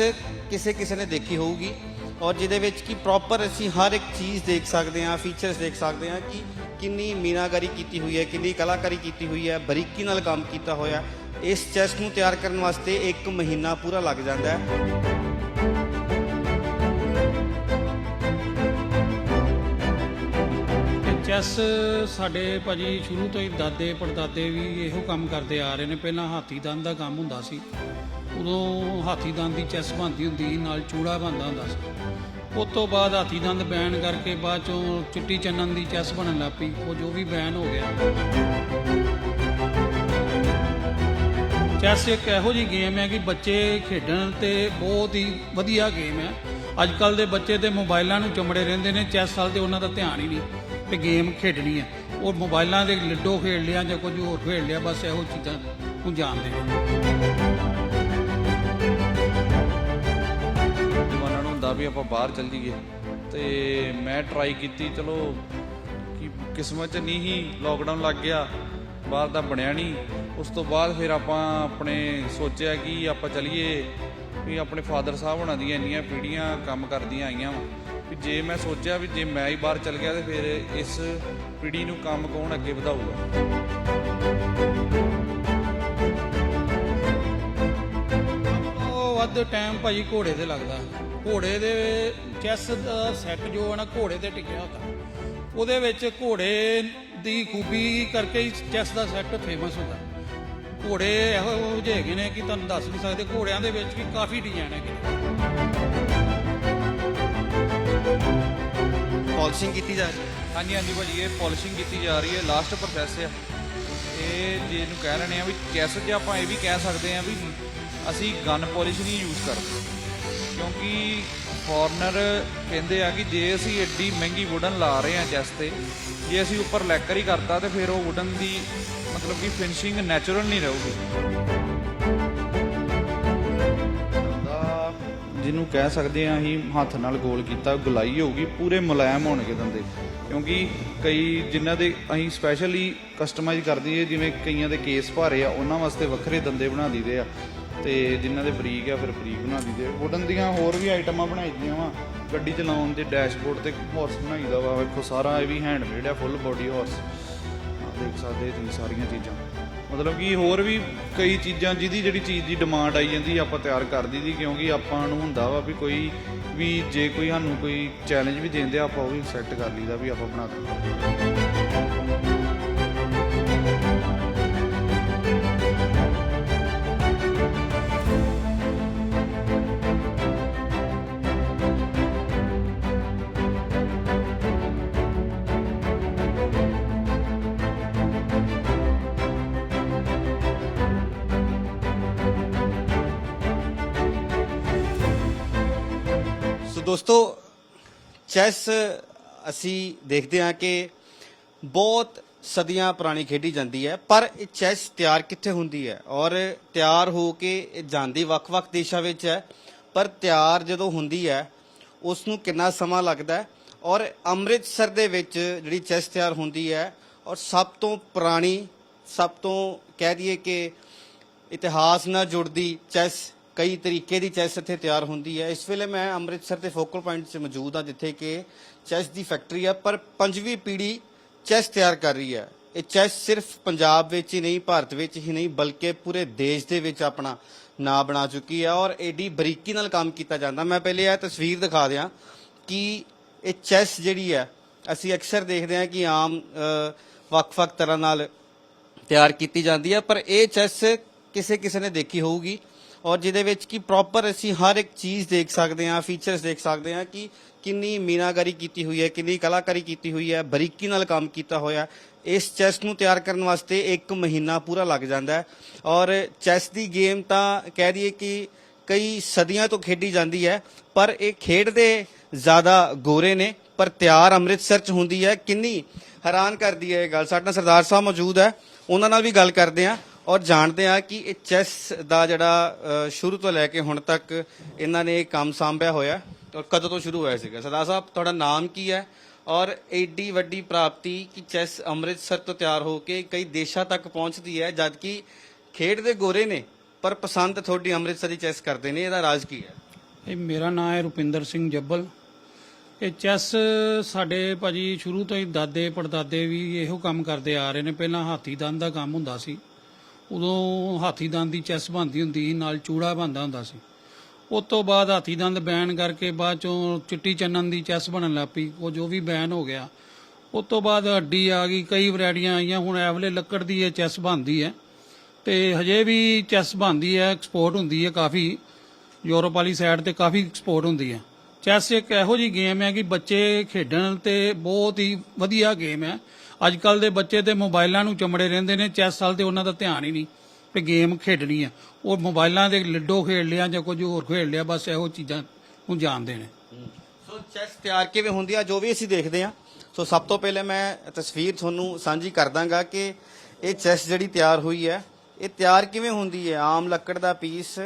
ਇਹ ਕਿਸੇ ਕਿਸੇ ਨੇ ਦੇਖੀ ਹੋਊਗੀ ਔਰ ਜਿਹਦੇ ਵਿੱਚ ਕਿ ਪ੍ਰੋਪਰ ਅਸੀਂ ਹਰ ਇੱਕ ਚੀਜ਼ ਦੇਖ ਸਕਦੇ ਹਾਂ ਫੀਚਰਸ ਦੇਖ ਸਕਦੇ ਹਾਂ ਕਿ ਕਿੰਨੀ ਮੀਨਾਕਾਰੀ ਕੀਤੀ ਹੋਈ ਹੈ, ਕਿੰਨੀ ਕਲਾਕਾਰੀ ਕੀਤੀ ਹੋਈ ਹੈ, ਬਰੀਕੀ ਨਾਲ ਕੰਮ ਕੀਤਾ ਹੋਇਆ। ਇਸ ਚੈਸ ਨੂੰ ਤਿਆਰ ਕਰਨ ਵਾਸਤੇ ਇੱਕ ਮਹੀਨਾ ਪੂਰਾ ਲੱਗ ਜਾਂਦਾ ਹੈ। ਤੇ ਚੈਸ ਸਾਡੇ ਭਾਜੀ ਸ਼ੁਰੂ ਤੋਂ ਹੀ ਦਾਦੇ ਪੜਦਾਦੇ ਵੀ ਇਹੋ ਕੰਮ ਕਰਦੇ ਆ ਰਹੇ ਨੇ। ਪਹਿਲਾਂ ਹਾਥੀ ਦੰਦ ਦਾ ਕੰਮ ਹੁੰਦਾ ਸੀ। ਉਦੋਂ ਹਾਥੀਦੰਦ ਦੀ ਚੈਸ ਬਣਦੀ ਹੁੰਦੀ ਸੀ, ਨਾਲ ਚੂੜਾ ਬਣਦਾ ਹੁੰਦਾ ਸੀ। ਉਸ ਤੋਂ ਬਾਅਦ ਹਾਥੀਦੰਦ ਬੈਨ ਕਰਕੇ ਬਾਅਦ ਚੋਂ ਚਿੱਟੀ ਚੰਨਨ ਦੀ ਚੈਸ ਬਣਨ ਲੱਗ ਪਈ। ਉਹ ਜੋ ਵੀ ਬੈਨ ਹੋ ਗਿਆ। ਚੈਸ ਇੱਕ ਇਹੋ ਜਿਹੀ ਗੇਮ ਹੈ ਕਿ ਬੱਚੇ ਖੇਡਣ ਤੇ ਬਹੁਤ ਹੀ ਵਧੀਆ ਗੇਮ ਹੈ। ਅੱਜ ਕੱਲ ਦੇ ਬੱਚੇ ਤੇ ਮੋਬਾਈਲਾਂ ਨੂੰ ਚਮੜੇ ਰਹਿੰਦੇ ਨੇ ਚੈਸ ਵੱਲ ਤੇ ਉਹਨਾਂ ਦਾ ਧਿਆਨ ਹੀ ਨਹੀਂ ਤੇ ਗੇਮ ਖੇਡਣੀ ਹੈ। ਉਹ ਮੋਬਾਈਲਾਂ ਦੇ ਲਿੱਡੋ ਖੇਡ ਲਿਆ ਜਾਂ ਕੁਝ ਹੋਰ ਖੇਡ ਲਿਆ, ਬਸ ਇਹੋ ਚੀਜ਼ਾਂ ਨੂੰ ਜਾਣਦੇ ਨੇ। ਵੀ ਆਪਾਂ ਬਾਹਰ ਚੱਲ ਜਾਈਏ। ਤੇ ਮੈਂ ਟਰਾਈ ਕੀਤੀ, ਚਲੋ, ਕਿ ਕਿਸਮਤ 'ਚ ਨਹੀਂ ਹੀ ਲੋਕਡਾਊਨ ਲੱਗ ਗਿਆ, ਬਾਹਰ ਦਾ ਬਣਿਆ ਨਹੀਂ। ਉਸ ਤੋਂ ਬਾਅਦ ਫਿਰ ਆਪਾਂ ਆਪਣੇ ਸੋਚਿਆ ਕਿ ਆਪਾਂ ਚਲੀਏ, ਵੀ ਆਪਣੇ ਫਾਦਰ ਸਾਹਿਬ ਹੋਣਾ ਦੀਆਂ ਇੰਨੀਆਂ ਪੀੜ੍ਹੀਆਂ ਕੰਮ ਕਰਦੀਆਂ ਆਈਆਂ ਵਾਂ। ਵੀ ਜੇ ਮੈਂ ਸੋਚਿਆ ਵੀ ਜੇ ਮੈਂ ਹੀ ਬਾਹਰ ਚੱਲ ਗਿਆ ਤੇ ਫਿਰ ਇਸ ਪੀੜ੍ਹੀ ਨੂੰ ਕੰਮ ਕੌਣ ਅੱਗੇ ਵਧਾਊਗਾ? ਵੱਧ ਟਾਈਮ ਭਾਜੀ ਘੋੜੇ ਤੇ ਲੱਗਦਾ। ਘੋੜੇ ਦੇ ਚੈਸ ਦਾ ਸੈੱਟ ਜੋ ਹੈ ਨਾ ਘੋੜੇ ਤੇ ਟਿਕਿਆ ਹੁੰਦਾ। ਉਹਦੇ ਵਿੱਚ ਘੋੜੇ ਦੀ ਖੂਬੀ ਕਰਕੇ ਹੀ ਚੈਸ ਦਾ ਸੈੱਟ ਫੇਮਸ ਹੁੰਦਾ। ਘੋੜੇ ਇਹੋ ਜਿਹੇ ਹੈਗੇ ਨੇ ਕਿ ਤੁਹਾਨੂੰ ਦੱਸ ਨਹੀਂ ਸਕਦੇ ਘੋੜਿਆਂ ਦੇ ਵਿੱਚ ਵੀ ਕਾਫੀ ਡਿਜ਼ਾਈਨ ਹੈਗੇ ਪਾਲਿਸ਼ਿੰਗ ਕੀਤੀ ਜਾ ਰਹੀ ਹੈ। ਹਾਂਜੀ ਹਾਂਜੀ ਭਾਜੀ ਇਹ ਪਾਲਿਸ਼ਿੰਗ ਕੀਤੀ ਜਾ ਰਹੀ ਹੈ ਲਾਸਟ ਪ੍ਰੋਸੈਸ ਆ ਇਹ ਜੇ ਇਹਨੂੰ ਕਹਿ ਰਹੇ ਆ ਵੀ ਚੈਸ 'ਚ ਆਪਾਂ ਇਹ ਵੀ ਕਹਿ ਸਕਦੇ ਆ ਵੀ ਅਸੀਂ ਗਨ ਪਾਲਿਸ਼ ਨਹੀਂ ਯੂਜ਼ ਕਰਦੇ। ਕਿਉਂਕਿ ਫੋਰਨਰ ਕਹਿੰਦੇ ਆ ਕਿ ਜੇ ਅਸੀਂ ਐਡੀ ਮਹਿੰਗੀ ਵੁਡਨ ਲਾ ਰਹੇ ਆ ਚੈਸ ਤੇ, ਜੇ ਅਸੀਂ ਉੱਪਰ ਲੈਕਰ ਹੀ ਕਰਤਾ ਤੇ ਫਿਰ ਉਹ ਵੁਡਨ ਦੀ ਮਤਲਬ ਕਿ ਫਿਨਿਸ਼ਿੰਗ ਨੈਚੁਰਲ ਨਹੀਂ ਰਹੂਗੀ। ਜਿਹਨੂੰ ਕਹਿ ਸਕਦੇ ਆ, ਅਸੀਂ ਹੱਥ ਨਾਲ ਗੋਲ ਕੀਤਾ, ਗੁਲਾਈ ਹੋਊਗੀ, ਪੂਰੇ ਮੁਲਾਇਮ ਹੋਣਗੇ ਦੰਦੇ। ਕਿਉਂਕਿ ਕਈ ਜਿਨ੍ਹਾਂ ਦੇ ਅਸੀਂ ਸਪੈਸ਼ਲੀ ਕਸਟਮਾਈਜ਼ ਕਰ ਦਈਏ ਜਿਵੇਂ ਕਈਆਂ ਦੇ ਕੇਸ ਭਾਰੇ ਆ, ਉਹਨਾਂ ਵਾਸਤੇ ਵੱਖਰੇ ਦੰਦੇ ਬਣਾ ਦਈਦੇ ਆ। ਤੇ ਜਿਨ੍ਹਾਂ ਦੇ ਬਰੀਕ ਆ, ਫਿਰ ਬਰੀਕ ਬਣਾ ਦਈਦੇ। ਆ ਵੁਡਨ ਦੀਆਂ ਹੋਰ ਵੀ ਆਈਟਮਾਂ ਬਣਾਈ ਦੀਆਂ ਵਾ। ਗੱਡੀ ਚਲਾਉਣ ਦੇ ਡੈਸ਼ਬੋਰਡ ਤੇ ਹਾਰਸ ਬਣਾਈਦਾ ਵਾ। ਵੇਖੋ ਸਾਰਾ ਇਹ ਵੀ ਹੈਂਡਮੇਡ ਆ ਫੁੱਲ ਬੋਡੀ ਹਾਰਸ ਦੇਖ ਸਕਦੇ ਤੁਸੀਂ ਸਾਰੀਆਂ ਚੀਜ਼ਾਂ। ਮਤਲਬ ਕਿ ਹੋਰ ਵੀ ਕਈ ਚੀਜ਼ਾਂ ਜਿਹਦੀ ਜਿਹੜੀ ਚੀਜ਼ ਦੀ ਡਿਮਾਂਡ ਆਈ ਜਾਂਦੀ, ਆਪਾਂ ਤਿਆਰ ਕਰ ਦਈਦੀ। ਕਿਉਂਕਿ ਆਪਾਂ ਨੂੰ ਹੁੰਦਾ ਵਾ ਵੀ ਕੋਈ ਵੀ ਜੇ ਕੋਈ ਸਾਨੂੰ ਕੋਈ ਚੈਲੰਜ ਵੀ ਦਿੰਦੇ ਆ, ਆਪਾਂ ਉਹ ਵੀ ਸੈੱਟ ਕਰ ਲਈਦਾ ਵੀ ਆਪਾਂ ਬਣਾ ਦਿੰਦੇ ਦੋਸਤੋ, ਚੈਸ ਅਸੀਂ ਦੇਖਦੇ ਹਾਂ ਕਿ ਬਹੁਤ ਸਦੀਆਂ ਪੁਰਾਣੀ ਖੇਡੀ ਜਾਂਦੀ ਹੈ, ਪਰ ਇਹ ਚੈਸ ਤਿਆਰ ਕਿੱਥੇ ਹੁੰਦੀ ਹੈ? ਔਰ ਤਿਆਰ ਹੋ ਕੇ ਇਹ ਜਾਂਦੀ ਵੱਖ-ਵੱਖ ਦੇਸ਼ਾਂ ਵਿੱਚ ਹੈ, ਪਰ ਤਿਆਰ ਜਦੋਂ ਹੁੰਦੀ ਹੈ ਉਸ ਨੂੰ ਕਿੰਨਾ ਸਮਾਂ ਲੱਗਦਾ ਹੈ? ਔਰ ਅੰਮ੍ਰਿਤਸਰ ਦੇ ਵਿੱਚ ਜਿਹੜੀ ਚੈਸ ਤਿਆਰ ਹੁੰਦੀ ਹੈ, ਔਰ ਸਭ ਤੋਂ ਪੁਰਾਣੀ, ਸਭ ਤੋਂ ਕਹਿ ਦਈਏ ਕਿ ਇਤਿਹਾਸ ਨਾਲ ਜੁੜਦੀ ਚੈਸ ਕਈ ਤਰੀਕੇ ਦੀ ਚੈਸ ਇੱਥੇ ਤਿਆਰ ਹੁੰਦੀ ਹੈ। ਇਸ ਵੇਲੇ ਮੈਂ ਅੰਮ੍ਰਿਤਸਰ ਦੇ ਫੋਕਲ ਪੁਆਇੰਟ 'ਚ ਮੌਜੂਦ ਹਾਂ, ਜਿੱਥੇ ਕਿ ਚੈਸ ਦੀ ਫੈਕਟਰੀ ਹੈ, ਪਰ ਪੰਜਵੀਂ ਪੀੜ੍ਹੀ ਚੈਸ ਤਿਆਰ ਕਰ ਰਹੀ ਹੈ। ਇਹ ਚੈਸ ਸਿਰਫ ਪੰਜਾਬ ਵਿੱਚ ਹੀ ਨਹੀਂ, ਭਾਰਤ ਵਿੱਚ ਹੀ ਨਹੀਂ, ਬਲਕਿ ਪੂਰੇ ਦੇਸ਼ ਦੇ ਵਿੱਚ ਆਪਣਾ ਨਾਂ ਬਣਾ ਚੁੱਕੀ ਹੈ ਔਰ ਏਡੀ ਬਰੀਕੀ ਨਾਲ ਕੰਮ ਕੀਤਾ ਜਾਂਦਾ। ਮੈਂ ਪਹਿਲੇ ਇਹ ਤਸਵੀਰ ਦਿਖਾ ਦਿਆਂ ਕਿ ਇਹ ਚੈਸ ਜਿਹੜੀ ਹੈ, ਅਸੀਂ ਅਕਸਰ ਦੇਖਦੇ ਹਾਂ ਕਿ ਆਮ ਵੱਖ-ਵੱਖ ਤਰ੍ਹਾਂ ਨਾਲ ਤਿਆਰ ਕੀਤੀ ਜਾਂਦੀ ਹੈ, ਪਰ ਇਹ ਚੈਸ ਕਿਸੇ ਕਿਸੇ ਨੇ ਦੇਖੀ ਹੋਊਗੀ। ਔਰ ਜਿਹਦੇ ਵਿੱਚ ਕਿ ਪ੍ਰੋਪਰ ਅਸੀਂ ਹਰ ਇੱਕ ਚੀਜ਼ ਦੇਖ ਸਕਦੇ ਹਾਂ ਫੀਚਰਸ ਦੇਖ ਸਕਦੇ ਹਾਂ ਕਿ ਕਿੰਨੀ ਮੀਨਾਕਾਰੀ ਕੀਤੀ ਹੋਈ ਹੈ, ਕਿੰਨੀ ਕਲਾਕਾਰੀ ਕੀਤੀ ਹੋਈ ਹੈ, ਬਰੀਕੀ ਨਾਲ ਕੰਮ ਕੀਤਾ ਹੋਇਆ ਇਸ ਚੈਸ ਨੂੰ ਤਿਆਰ ਕਰਨ ਵਾਸਤੇ ਇੱਕ ਮਹੀਨਾ ਪੂਰਾ ਲੱਗ ਜਾਂਦਾ ਹੈ। ਔਰ ਚੈਸ ਦੀ ਗੇਮ ਤਾਂ ਕਹਿ ਦਈਏ ਕਿ ਕਈ ਸਦੀਆਂ ਤੋਂ ਖੇਡੀ ਜਾਂਦੀ ਹੈ, ਪਰ ਇਹ ਖੇਡਦੇ ਜ਼ਿਆਦਾ ਗੋਰੇ ਨੇ, ਪਰ ਤਿਆਰ ਅੰਮ੍ਰਿਤਸਰ ਚ ਹੁੰਦੀ ਹੈ। ਕਿੰਨੀ ਹੈਰਾਨ ਕਰਦੀ ਹੈ ਇਹ ਗੱਲ। ਸਾਡੇ ਨਾਲ ਸਰਦਾਰ ਸਾਹਿਬ ਮੌਜੂਦ ਹੈ, ਉਹਨਾਂ ਨਾਲ ਵੀ ਗੱਲ ਕਰਦੇ ਹਾਂ। ਔਰ ਜਾਣਦੇ ਹਾਂ ਕਿ ਇਹ ਚੈਸ ਦਾ ਜਿਹੜਾ ਅ, ਸ਼ੁਰੂ ਤੋਂ ਲੈ ਕੇ ਹੁਣ ਤੱਕ ਇਹਨਾਂ ਨੇ ਇਹ ਕੰਮ ਸੰਭਿਆ ਹੋਇਆ ਔਰ ਕਦੋਂ ਤੋਂ ਸ਼ੁਰੂ ਹੋਇਆ ਸੀਗਾ? ਸਰਦਾਰ ਸਾਹਿਬ ਤੁਹਾਡਾ ਨਾਮ ਕੀ ਹੈ? ਔਰ ਏਡੀ ਵੱਡੀ ਪ੍ਰਾਪਤੀ ਕਿ ਚੈਸ ਅੰਮ੍ਰਿਤਸਰ ਤੋਂ ਤਿਆਰ ਹੋ ਕੇ ਕਈ ਦੇਸ਼ਾਂ ਤੱਕ ਪਹੁੰਚਦੀ ਹੈ ਜਦਕਿ ਖੇਡ ਦੇ ਗੋਰੇ ਨੇ ਪਰ ਪਸੰਦ ਤੁਹਾਡੀ ਅੰਮ੍ਰਿਤਸਰੀ ਚੈਸ ਕਰਦੇ ਨੇ ਇਹਦਾ ਰਾਜ ਕੀ ਹੈ? ਇਹ ਮੇਰਾ ਨਾਮ ਹੈ ਰੁਪਿੰਦਰ ਸਿੰਘ ਜੱਬਲ। ਇਹ ਚੈਸ ਸਾਡੇ ਭਾਜੀ ਸ਼ੁਰੂ ਤੋਂ ਹੀ ਦਾਦੇ ਪੜਦਾਦੇ ਵੀ ਇਹੋ ਕੰਮ ਕਰਦੇ ਆ ਰਹੇ ਨੇ। ਪਹਿਲਾਂ ਹਾਥੀ ਦੰਦ ਦਾ ਕੰਮ ਹੁੰਦਾ ਸੀ। ਉਦੋਂ ਹਾਥੀ ਦੰਦ ਦੀ ਚੈਸ ਬਣਦੀ ਹੁੰਦੀ ਸੀ, ਨਾਲ ਚੂੜਾ ਬਣਦਾ ਹੁੰਦਾ ਸੀ। ਉਸ ਤੋਂ ਬਾਅਦ ਹਾਥੀ ਦੰਦ ਬੈਨ ਕਰਕੇ ਬਾਅਦ ਚੋਂ ਚਿੱਟੀ ਚੰਨਨ ਦੀ ਚੈਸ ਬਣਨ ਲੱਗ ਪਈ। ਉਹ ਜੋ ਵੀ ਬੈਨ ਹੋ ਗਿਆ, ਉਸ ਤੋਂ ਬਾਅਦ ਹੱਡੀ ਆ ਗਈ, ਕਈ ਵੈਰਾਈਟੀਆਂ ਆਈਆਂ। ਹੁਣ ਐਵਲੇ ਲੱਕੜ ਦੀ ਇਹ ਚੈਸ ਬਣਦੀ ਹੈ। ਤੇ ਹਜੇ ਵੀ ਚੈਸ ਬਣਦੀ ਹੈ ਐਕਸਪੋਰਟ ਹੁੰਦੀ ਹੈ ਕਾਫੀ। ਯੂਰਪ ਵਾਲੀ ਸਾਈਡ ਤੇ ਕਾਫੀ ਐਕਸਪੋਰਟ ਹੁੰਦੀ ਹੈ। ਚੈਸ ਇੱਕ ਇਹੋ ਜੀ ਗੇਮ ਹੈ ਕਿ ਬੱਚੇ ਖੇਡਣ ਤੇ ਬਹੁਤ ਹੀ ਵਧੀਆ ਗੇਮ ਹੈ। ਅੱਜ ਕੱਲ ਦੇ ਬੱਚੇ ਤੇ ਮੋਬਾਈਲਾਂ ਨੂੰ ਚਮੜੇ ਰਹਿੰਦੇ ਨੇ, ਚੈਸ ਵੱਲ ਤੇ ਉਹਨਾਂ ਦਾ ਧਿਆਨ ਹੀ ਨਹੀਂ ਕਿ ਗੇਮ ਖੇਡਣੀ ਹੈ ਉਹ ਮੋਬਾਈਲਾਂ ਦੇ ਲਿੱਡੋ ਖੇਡ ਲਿਆ ਜਾਂ ਕੁਝ ਹੋਰ ਖੇਡ ਲਿਆ, ਬਸ ਇਹੋ ਚੀਜ਼ਾਂ ਨੂੰ ਜਾਣਦੇ ਨੇ ਸੋ ਚੈਸ ਤਿਆਰ ਕਿਵੇਂ ਹੁੰਦੀ ਆ, ਜੋ ਵੀ ਅਸੀਂ ਦੇਖਦੇ ਆ। ਸੋ ਸਭ ਤੋਂ ਪਹਿਲੇ ਮੈਂ ਤਸਵੀਰ ਤੁਹਾਨੂੰ ਸਾਂਝੀ ਕਰ ਦਾਂਗਾ ਕਿ ਇਹ ਚੈਸ ਜਿਹੜੀ ਤਿਆਰ ਹੋਈ ਹੈ, ਇਹ ਤਿਆਰ ਕਿਵੇਂ ਹੁੰਦੀ ਹੈ? ਆਮ ਲੱਕੜ ਦਾ ਪੀਸ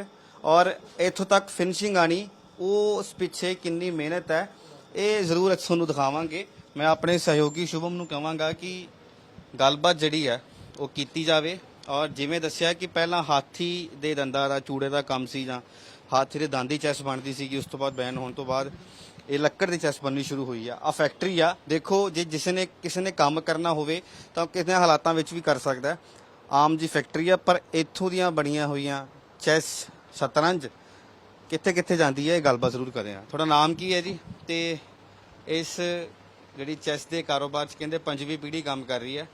ਔਰ ਇੱਥੋਂ ਤੱਕ ਫਿਨਿਸ਼ਿੰਗ ਆਣੀ ਉਹ ਉਸ ਪਿੱਛੇ ਕਿੰਨੀ ਮਿਹਨਤ ਹੈ, ਇਹ ਜ਼ਰੂਰ ਤੁਹਾਨੂੰ ਦਿਖਾਵਾਂਗੇ। ਮੈਂ ਆਪਣੇ ਸਹਿਯੋਗੀ ਸ਼ੁਭਮ ਨੂੰ ਕਹਾਂਗਾ ਕਿ ਗੱਲਬਾਤ ਜਿਹੜੀ ਹੈ, ਉਹ ਕੀਤੀ ਜਾਵੇ। ਔਰ ਜਿਵੇਂ ਦੱਸਿਆ ਕਿ ਪਹਿਲਾਂ ਹਾਥੀ ਦੇ ਦੰਦਾਂ ਦਾ, ਚੂੜੇ ਦਾ ਕੰਮ ਸੀ ਜਾਂ ਹਾਥੀ ਦੇ ਦੰਦ ਦੀ ਚੈਸ ਬਣਦੀ ਸੀਗੀ, ਉਸ ਤੋਂ ਬਾਅਦ ਬੈਨ ਹੋਣ ਤੋਂ ਬਾਅਦ ਇਹ ਲੱਕੜ ਦੀ ਚੈਸ ਬਣਨੀ ਸ਼ੁਰੂ ਹੋਈ ਆ। ਆ ਫੈਕਟਰੀ ਆ। ਦੇਖੋ, ਜੇ ਜਿਸ ਨੇ ਕਿਸੇ ਨੇ ਕੰਮ ਕਰਨਾ ਹੋਵੇ, ਤਾਂ ਕਿਸੇ ਹਾਲਾਤਾਂ ਵਿੱਚ ਵੀ ਕਰ ਸਕਦਾ ਆਮ ਜੀ ਫੈਕਟਰੀ ਆ, ਪਰ ਇੱਥੋਂ ਦੀਆਂ ਬਣੀਆਂ ਹੋਈਆਂ ਚੈਸ ਸ਼ਤਰੰਜ ਕਿੱਥੇ ਕਿੱਥੇ ਜਾਂਦੀ ਹੈ, ਇਹ ਗੱਲਬਾਤ ਜ਼ਰੂਰ ਕਰਿਆ। ਤੁਹਾਡਾ ਨਾਮ ਕੀ ਹੈ ਜੀ? ਤੇ ਇਸ ਜਿਹੜੀ ਚੈਸ ਦੇ ਕਾਰੋਬਾਰ 'ਚ ਕਹਿੰਦੇ ਪੰਜਵੀਂ ਪੀੜ੍ਹੀ ਕੰਮ ਕਰ ਰਹੀ ਹੈ।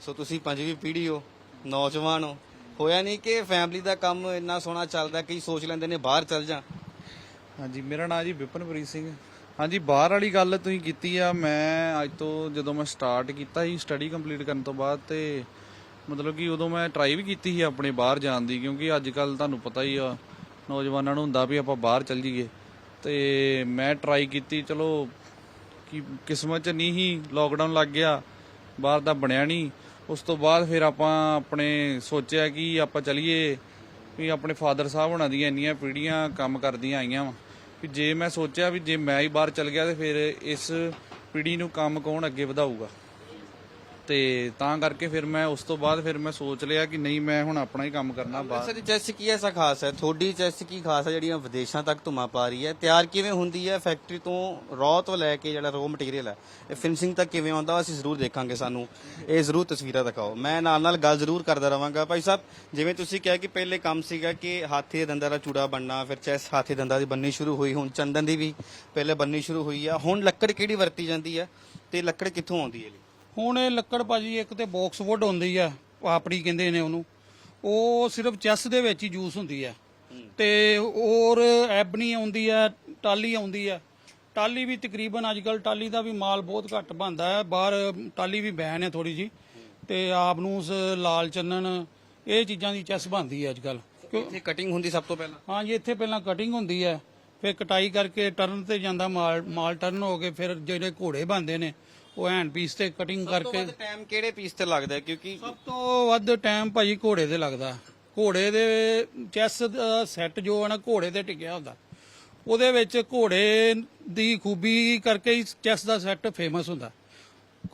ਸੋ ਤੁਸੀਂ ਪੰਜਵੀਂ ਪੀੜ੍ਹੀ ਹੋ ਨੌਜਵਾਨ ਹੋ। ਹੋਇਆ ਨਹੀਂ ਕਿ ਫੈਮਿਲੀ ਦਾ ਕੰਮ ਇੰਨਾ ਸੋਹਣਾ ਚੱਲਦਾ ਕਈ ਸੋਚ ਲੈਂਦੇ ਨੇ ਬਾਹਰ ਚੱਲ ਜਾ ਹਾਂਜੀ ਮੇਰਾ ਨਾਮ ਜੀ ਵਿਪਨਪ੍ਰੀਤ ਸਿੰਘ ਹਾਂਜੀ ਬਾਹਰ ਵਾਲੀ ਗੱਲ ਤੁਸੀਂ ਕੀਤੀ ਆ ਮੈਂ ਅੱਜ ਤੋਂ ਜਦੋਂ ਮੈਂ ਸਟਾਰਟ ਕੀਤਾ ਸੀ ਸਟੱਡੀ ਕੰਪਲੀਟ ਕਰਨ ਤੋਂ ਬਾਅਦ ਤੇ ਮਤਲਬ ਕਿ ਉਦੋਂ ਮੈਂ ਟਰਾਈ ਵੀ ਕੀਤੀ ਸੀ ਆਪਣੇ ਬਾਹਰ ਜਾਣ ਦੀ ਕਿਉਂਕਿ ਅੱਜ ਕੱਲ ਤੁਹਾਨੂੰ ਪਤਾ ਹੀ ਆ ਨੌਜਵਾਨਾਂ ਨੂੰ ਹੁੰਦਾ ਵੀ ਆਪਾਂ ਬਾਹਰ ਚੱਲ ਜਾਈਏ। ਤੇ ਮੈਂ ਟਰਾਈ ਕੀਤੀ ਚਲੋ ਕਿ ਕਿਸਮਤ ਚ ਨਹੀਂ ਹੀ ਲੋਕਡਾਊਨ ਲੱਗ ਗਿਆ, ਬਾਹਰ ਦਾ ਬਣਿਆ ਨਹੀਂ। ਉਸ ਤੋਂ ਬਾਅਦ ਫਿਰ ਆਪਾਂ ਆਪਣੇ ਸੋਚਿਆ ਕਿ ਆਪਾਂ ਚਲੀਏ, ਵੀ ਆਪਣੇ ਫਾਦਰ ਸਾਹਿਬ ਹੋਣਾ ਦੀਆਂ ਇੰਨੀਆਂ ਪੀੜ੍ਹੀਆਂ ਕੰਮ ਕਰਦੀਆਂ ਆਈਆਂ ਵਾ। ਵੀ ਜੇ ਮੈਂ ਸੋਚਿਆ ਵੀ ਜੇ ਮੈਂ ਹੀ ਬਾਹਰ ਚਲ ਗਿਆ ਤੇ ਫਿਰ ਇਸ ਪੀੜ੍ਹੀ ਨੂੰ ਕੰਮ ਕੌਣ ਅੱਗੇ ਵਧਾਊਗਾ? ਤੇ ਤਾਂ ਕਰਕੇ ਫਿਰ ਮੈਂ ਉਸ ਤੋਂ ਬਾਅਦ ਫਿਰ ਮੈਂ ਸੋਚ ਲਿਆ ਕਿ ਨਹੀਂ ਮੈਂ ਹੁਣ ਆਪਣਾ ਹੀ ਕੰਮ ਕਰਨਾ ਬਾਹਰ। ਸਰ ਚੈਸ ਕੀ ਐਸਾ ਖਾਸ ਹੈ? ਤੁਹਾਡੀ ਚੈਸ ਕੀ ਖਾਸ ਹੈ ਜਿਹੜੀਆਂ ਵਿਦੇਸ਼ਾਂ ਤੱਕ ਧੁਮਾ ਪਾ ਰਹੀ ਹੈ? ਤਿਆਰ ਕਿਵੇਂ ਹੁੰਦੀ ਹੈ? ਫੈਕਟਰੀ ਤੋਂ ਰॉ ਤੋਂ ਲੈ ਕੇ ਜਿਹੜਾ ਰॉ ਮਟੀਰੀਅਲ ਹੈ ਇਹ ਫਿਨਿਸ਼ਿੰਗ ਤੱਕ ਕਿਵੇਂ ਆਉਂਦਾ? ਅਸੀਂ ਜ਼ਰੂਰ ਦੇਖਾਂਗੇ ਸਾਨੂੰ। ਇਹ ਜ਼ਰੂਰ ਤਸਵੀਰਾਂ ਦਿਖਾਓ। ਮੈਂ ਨਾਲ ਨਾਲ ਗੱਲ ਜ਼ਰੂਰ ਕਰਦਾ ਰਵਾਂਗਾ। ਭਾਈ ਸਾਹਿਬ ਜਿਵੇਂ ਤੁਸੀਂ ਕਿਹਾ ਕਿ ਪਹਿਲੇ ਕੰਮ ਸੀਗਾ ਕਿ ਹਾਥੀ ਦੇ ਦੰਦਾਂ ਦਾ ਚੂੜਾ ਬਣਨਾ ਫਿਰ ਚੈਸ ਹਾਥੀ ਦੰਦਾਂ ਦੀ ਬੰਨੀ ਸ਼ੁਰੂ ਹੋਈ ਹੁਣ ਚੰਦਨ ਦੀ ਵੀ ਪਹਿਲੇ ਬੰਨੀ ਸ਼ੁਰੂ ਹੋਈ ਆ। ਹੁਣ ਲੱਕੜ ਕਿਹੜੀ ਵਰਤੀ ਜਾਂਦੀ ਹੈ ਤੇ ਲੱਕੜ ਕਿੱਥੋਂ ਆਉਂਦੀ ਹੈ ਜੀ? ਹੁਣ ਇਹ ਲੱਕੜ ਭਾਜੀ ਇੱਕ ਤੇ ਬਾਕਸ ਵੁੱਡ ਹੁੰਦੀ ਆ ਆਪੜੀ ਕਹਿੰਦੇ ਨੇ ਉਹਨੂੰ। ਉਹ ਸਿਰਫ ਚੈਸ ਦੇ ਵਿੱਚ ਹੀ ਯੂਜ਼ ਹੁੰਦੀ ਆ। ਤੇ ਹੋਰ ਐਬਨੀ ਆਉਂਦੀ ਆ ਟਾਲੀ ਆਉਂਦੀ ਆ। ਟਾਲੀ ਵੀ ਤਕਰੀਬਨ ਅੱਜ ਕੱਲ ਟਾਲੀ ਦਾ ਵੀ ਮਾਲ ਬਹੁਤ ਘੱਟ ਬਣਦਾ ਹੈ ਬਾਹਰ ਟਾਲੀ ਵੀ ਬੈਨ ਹੈ ਥੋੜੀ ਜੀ ਤੇ ਆਪ ਨੂੰ ਉਸ ਲਾਲ ਚੰਨਨ ਇਹ ਚੀਜ਼ਾਂ ਦੀ ਚੈਸ ਬਣਦੀ ਹੈ ਅੱਜ ਕੱਲ ਇੱਥੇ ਕਟਿੰਗ ਹੁੰਦੀ ਸਭ ਤੋਂ ਪਹਿਲਾਂ? ਹਾਂ ਜੀ ਇੱਥੇ ਪਹਿਲਾਂ ਕਟਿੰਗ ਹੁੰਦੀ ਹੈ ਫਿਰ ਕਟਾਈ ਕਰਕੇ ਟਰਨ ਤੇ ਜਾਂਦਾ ਮਾਲ ਮਾਲ ਟਰਨ ਹੋ ਕੇ ਫਿਰ ਜਿਹੜੇ ਘੋੜੇ ਬਣਦੇ ਨੇ ਉਹ ਹੈਂਡ ਪੀਸ ਤੇ ਕਟਿੰਗ ਕਰਕੇ। ਟਾਈਮ ਕਿਹੜੇ ਪੀਸ ਤੇ ਲੱਗਦਾ ਹੈ? ਕਿਉਂਕਿ ਸਭ ਤੋਂ ਵੱਧ ਟਾਈਮ ਭਾਜੀ ਘੋੜੇ ਤੇ ਲੱਗਦਾ। ਘੋੜੇ ਦੇ ਚੈਸ ਦਾ ਸੈੱਟ ਜੋ ਹੈ ਨਾ ਘੋੜੇ ਤੇ ਟਿਕਿਆ ਹੁੰਦਾ। ਉਹਦੇ ਵਿੱਚ ਘੋੜੇ ਦੀ ਖੂਬੀ ਕਰਕੇ ਹੀ ਚੈਸ ਦਾ ਸੈੱਟ ਫੇਮਸ ਹੁੰਦਾ।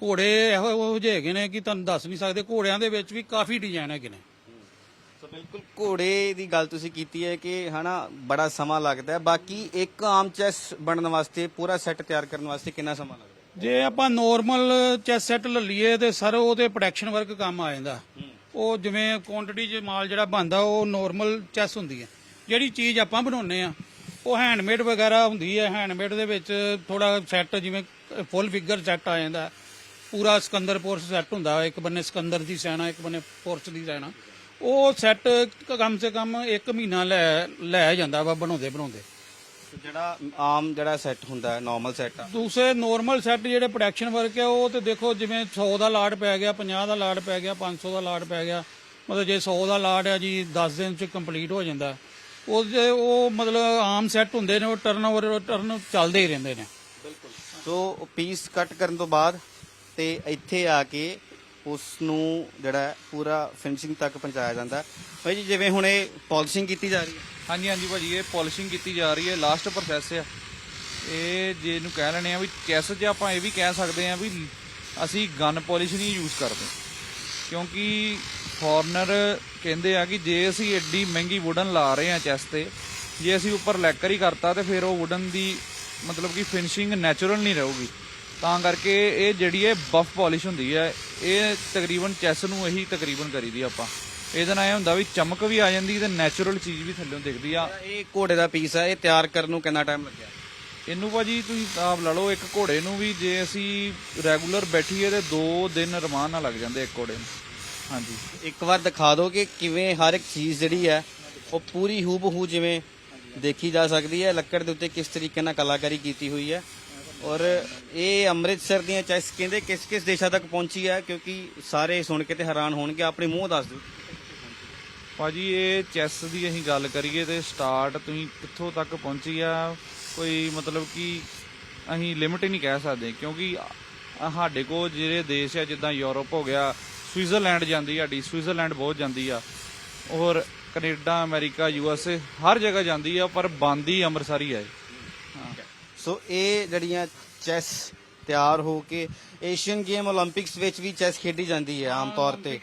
ਘੋੜੇ ਇਹੋ ਇਹੋ ਜਿਹੇ ਹੈਗੇ ਨੇ ਕਿ ਤੁਹਾਨੂੰ ਦੱਸ ਨਹੀਂ ਸਕਦੇ। ਘੋੜਿਆਂ ਦੇ ਵਿੱਚ ਵੀ ਕਾਫੀ ਡਿਜ਼ਾਈਨ ਹੈਗੇ ਨੇ। ਸੋ ਬਿਲਕੁਲ ਘੋੜੇ ਦੀ ਗੱਲ ਤੁਸੀਂ ਕੀਤੀ ਹੈ ਕਿ ਹਨਾ ਬੜਾ ਸਮਾਂ ਲੱਗਦਾ ਹੈ। ਬਾਕੀ ਇੱਕ ਆਮ ਚੈਸ ਬਣਨ ਵਾਸਤੇ ਪੂਰਾ ਸੈੱਟ ਤਿਆਰ ਕਰਨ ਵਾਸਤੇ ਕਿੰਨਾ ਸਮਾਂ ਲੱਗਦਾ ਜੇ ਆਪਾਂ ਨੋਰਮਲ ਚੈਸ ਸੈੱਟ ਲਈਏ ਤੇ ਸਰ ਉਹਦੇ ਪ੍ਰੋਡਕਸ਼ਨ ਵਰਕ ਕੰਮ ਆ ਜਾਂਦਾ। ਉਹ ਜਿਵੇਂ ਕੁਆਂਟੀਟੀ ਚ ਮਾਲ ਜਿਹੜਾ ਬਣਦਾ, ਉਹ ਨੋਰਮਲ ਚੈਸ ਹੁੰਦੀ ਹੈ। ਜਿਹੜੀ ਚੀਜ਼ ਆਪਾਂ ਬਣਾਉਨੇ ਆ ਉਹ ਹੈਂਡਮੇਡ ਵਗੈਰਾ ਹੁੰਦੀ ਹੈ। ਹੈਂਡਮੇਡ ਦੇ ਵਿੱਚ ਥੋੜਾ ਸੈੱਟ ਜਿਵੇਂ ਫੁੱਲ ਫਿਗਰ ਸੈੱਟ ਆ ਜਾਂਦਾ। ਪੂਰਾ ਸਿਕੰਦਰ ਪੋਰਸ ਸੈੱਟ ਹੁੰਦਾ, ਇੱਕ ਬੰਨੇ ਸਿਕੰਦਰ ਦੀ ਸੈਨਾ, ਇੱਕ ਬੰਨੇ ਪੋਰਸ ਦੀ ਸੈਨਾ। ਉਹ ਸੈੱਟ ਕਮ ਸੇ ਕਮ 1 ਮਹੀਨਾ ਲੈ ਲੈ ਜਾਂਦਾ ਵਾ ਬਣਾਉਂਦੇ ਬਣਾਉਂਦੇ ਜਿਹੜਾ ਆਮ ਜਿਹੜਾ ਸੈੱਟ ਹੁੰਦਾ ਹੈ ਨਾਰਮਲ ਸੈੱਟ ਆ। ਦੂਸਰੇ ਨੋਰਮਲ ਸੈੱਟ ਜਿਹੜੇ ਪ੍ਰੋਡਕਸ਼ਨ ਵਰਕ ਹੈ ਉਹ ਤੇ ਦੇਖੋ ਜਿਵੇਂ 100 ਦਾ ਲਾਟ ਪੈ ਗਿਆ 50 ਦਾ ਲਾਟ ਪੈ ਗਿਆ 500 ਦਾ ਲਾਟ ਪੈ ਗਿਆ ਮਤਲਬ ਜੇ 100 ਦਾ ਲਾਟ ਹੈ ਜੀ 10 ਦਿਨ ਚ ਕੰਪਲੀਟ ਹੋ ਜਾਂਦਾ। ਉਹ ਜੇ ਉਹ ਮਤਲਬ ਆਮ ਸੈੱਟ ਹੁੰਦੇ ਨੇ ਉਹ ਟਰਨਓਵਰ ਟਰਨ ਚੱਲਦੇ ਹੀ ਰਹਿੰਦੇ ਨੇ। ਸੋ ਪੀਸ ਕੱਟ ਕਰਨ ਤੋਂ ਬਾਅਦ ਤੇ ਇੱਥੇ ਆ ਕੇ ਉਸ ਨੂੰ ਜਿਹੜਾ ਪੂਰਾ ਫਿਨਿਸ਼ਿੰਗ ਤੱਕ ਪਹੁੰਚਾਇਆ ਜਾਂਦਾ। ਹੈ। ਭਾਈ ਜੀ, ਜਿਵੇਂ ਹੁਣ ਇਹ ਪਾਲਿਸ਼ਿੰਗ ਕੀਤੀ ਜਾ ਰਹੀ ਹੈ। ਹਾਂਜੀ ਹਾਂਜੀ ਭਾਜੀ, ਇਹ ਪਾਲਿਸ਼ਿੰਗ ਕੀਤੀ ਜਾ ਰਹੀ ਹੈ। ਲਾਸਟ ਪ੍ਰੋਸੈਸ ਆ। ਇਹ ਜਿਹਨੂੰ ਕਹਿ ਲੈਣੇ ਆ ਵੀ ਚੈਸ 'ਚ ਆਪਾਂ ਇਹ ਵੀ ਕਹਿ ਸਕਦੇ ਆ ਵੀ ਅਸੀਂ ਗਨ ਪਾਲਿਸ਼ ਨਹੀਂ ਯੂਜ਼ ਕਰਦੇ। ਕਿਉਂਕਿ ਫੋਰਨਰ ਕਹਿੰਦੇ ਆ ਕਿ ਜੇ ਅਸੀਂ ਐਡੀ ਮਹਿੰਗੀ ਵੁਡਨ ਲਾ ਰਹੇ ਆ ਚੈਸ ਤੇ, ਜੇ ਅਸੀਂ ਉੱਪਰ ਲੈਕਰ ਹੀ ਕਰਤਾ ਤੇ ਫਿਰ ਉਹ ਵੁਡਨ ਦੀ ਮਤਲਬ ਕਿ ਫਿਨਿਸ਼ਿੰਗ ਨੈਚੁਰਲ ਨਹੀਂ ਰਹੂਗੀ। ਤਾਂ ਕਰਕੇ ਇਹ ਜਿਹੜੀ ਹੈ ਬਫ ਪਾਲਿਸ਼ ਹੁੰਦੀ ਹੈ ਇਹ ਤਕਰੀਬਨ ਚੈਸ ਨੂੰ ਇਹੀ ਤਕਰੀਬਨ ਕਰੀਦੀ ਆਪਾਂ। ਇਹਦੇ ਨਾਲ ਇਹ ਹੁੰਦਾ ਵੀ ਚਮਕ ਵੀ ਆ ਜਾਂਦੀ ਤੇ ਨੈਚੁਰਲ ਚੀਜ਼ ਵੀ ਥੱਲੇੋਂ ਦਿਖਦੀ ਆ। ਇਹ ਘੋੜੇ ਦਾ ਪੀਸ ਹੈ ਇਹ ਤਿਆਰ ਕਰਨ ਨੂੰ ਕਿੰਨਾ ਟਾਈਮ ਲੱਗਿਆ? ਇਹਨੂੰ ਭਾਜੀ ਤੁਸੀਂ ਆਪ ਲਾ ਲਓ ਇੱਕ ਘੋੜੇ ਨੂੰ ਵੀ ਜੇ ਅਸੀਂ ਰੈਗੂਲਰ ਬੈਠੀਏ ਤੇ 2 ਦਿਨ ਰਮਾਨ ਨਾਲ ਲੱਗ ਜਾਂਦੇ ਇੱਕ ਘੋੜੇ ਨੂੰ। ਹਾਂਜੀ। ਇੱਕ ਵਾਰ ਦਿਖਾ ਦਿਓ ਕਿ ਕਿਵੇਂ ਹਰ ਇੱਕ ਚੀਜ਼ ਜਿਹੜੀ ਹੈ ਉਹ ਪੂਰੀ ਹੂਬਹੂ ਜਿਵੇਂ ਦੇਖੀ ਜਾ ਸਕਦੀ ਹੈ ਲੱਕੜ ਦੇ ਉੱਤੇ ਕਿਸ ਤਰੀਕੇ ਨਾਲ ਕਲਾਕਾਰੀ ਕੀਤੀ ਹੋਈ ਹੈ। ਔਰ ਇਹ ਅੰਮ੍ਰਿਤਸਰ ਦੀਆਂ ਚੈਸ ਕਹਿੰਦੇ ਕਿਸ ਕਿਸ ਦੇਸ਼ਾਂ ਤੱਕ ਪਹੁੰਚੀ ਹੈ ਕਿਉਂਕਿ ਸਾਰੇ ਸੁਣ ਕੇ ਤੇ ਹੈਰਾਨ ਹੋਣਗੇ। ਆਪਣੇ ਮੂੰਹ ਦੱਸ ਦਿਓ। ਭਾਜੀ ਇਹ ਚੈਸ ਦੀ ਅਸੀਂ ਗੱਲ ਕਰੀਏ ਤੇ ਸਟਾਰਟ ਤੁਸੀਂ ਕਿੱਥੋਂ ਤੱਕ ਪਹੁੰਚੀ ਆ? ਕੋਈ ਮਤਲਬ ਕਿ ਅਸੀਂ ਲਿਮਿਟ ਹੀ ਨਹੀਂ ਕਹਿ ਸਕਦੇ ਕਿਉਂਕਿ ਸਾਡੇ ਕੋਲ ਜਿਹੜੇ ਦੇਸ਼ ਆ ਜਿੱਦਾਂ ਯੂਰਪ ਹੋ ਗਿਆ ਸਵਿਟਜ਼ਰਲੈਂਡ ਜਾਂਦੀ ਆ ਸਾਡੀ ਸਵਿਟਜ਼ਰਲੈਂਡ ਬਹੁਤ ਜਾਂਦੀ ਆ। ਔਰ Canada America U S A ਹਰ ਜਗ੍ਹਾ ਜਾਂਦੀ ਆ ਪਰ ਬੰਦੀ ਅੰਮ੍ਰਿਤਸਰ ਹੀ ਆ। ਹਾਂ। ਸੋ ਇਹ ਜਿਹੜੀਆਂ ਚੈਸ ਤਿਆਰ ਹੋ ਕੇ ਏਸ਼ੀਅਨ ਗੇਮ 올림픽ਸ ਵਿੱਚ ਵੀ ਚੈਸ ਖੇਡੀ ਜਾਂਦੀ ਹੈ ਆਮ ਤੌਰ ਤੇ।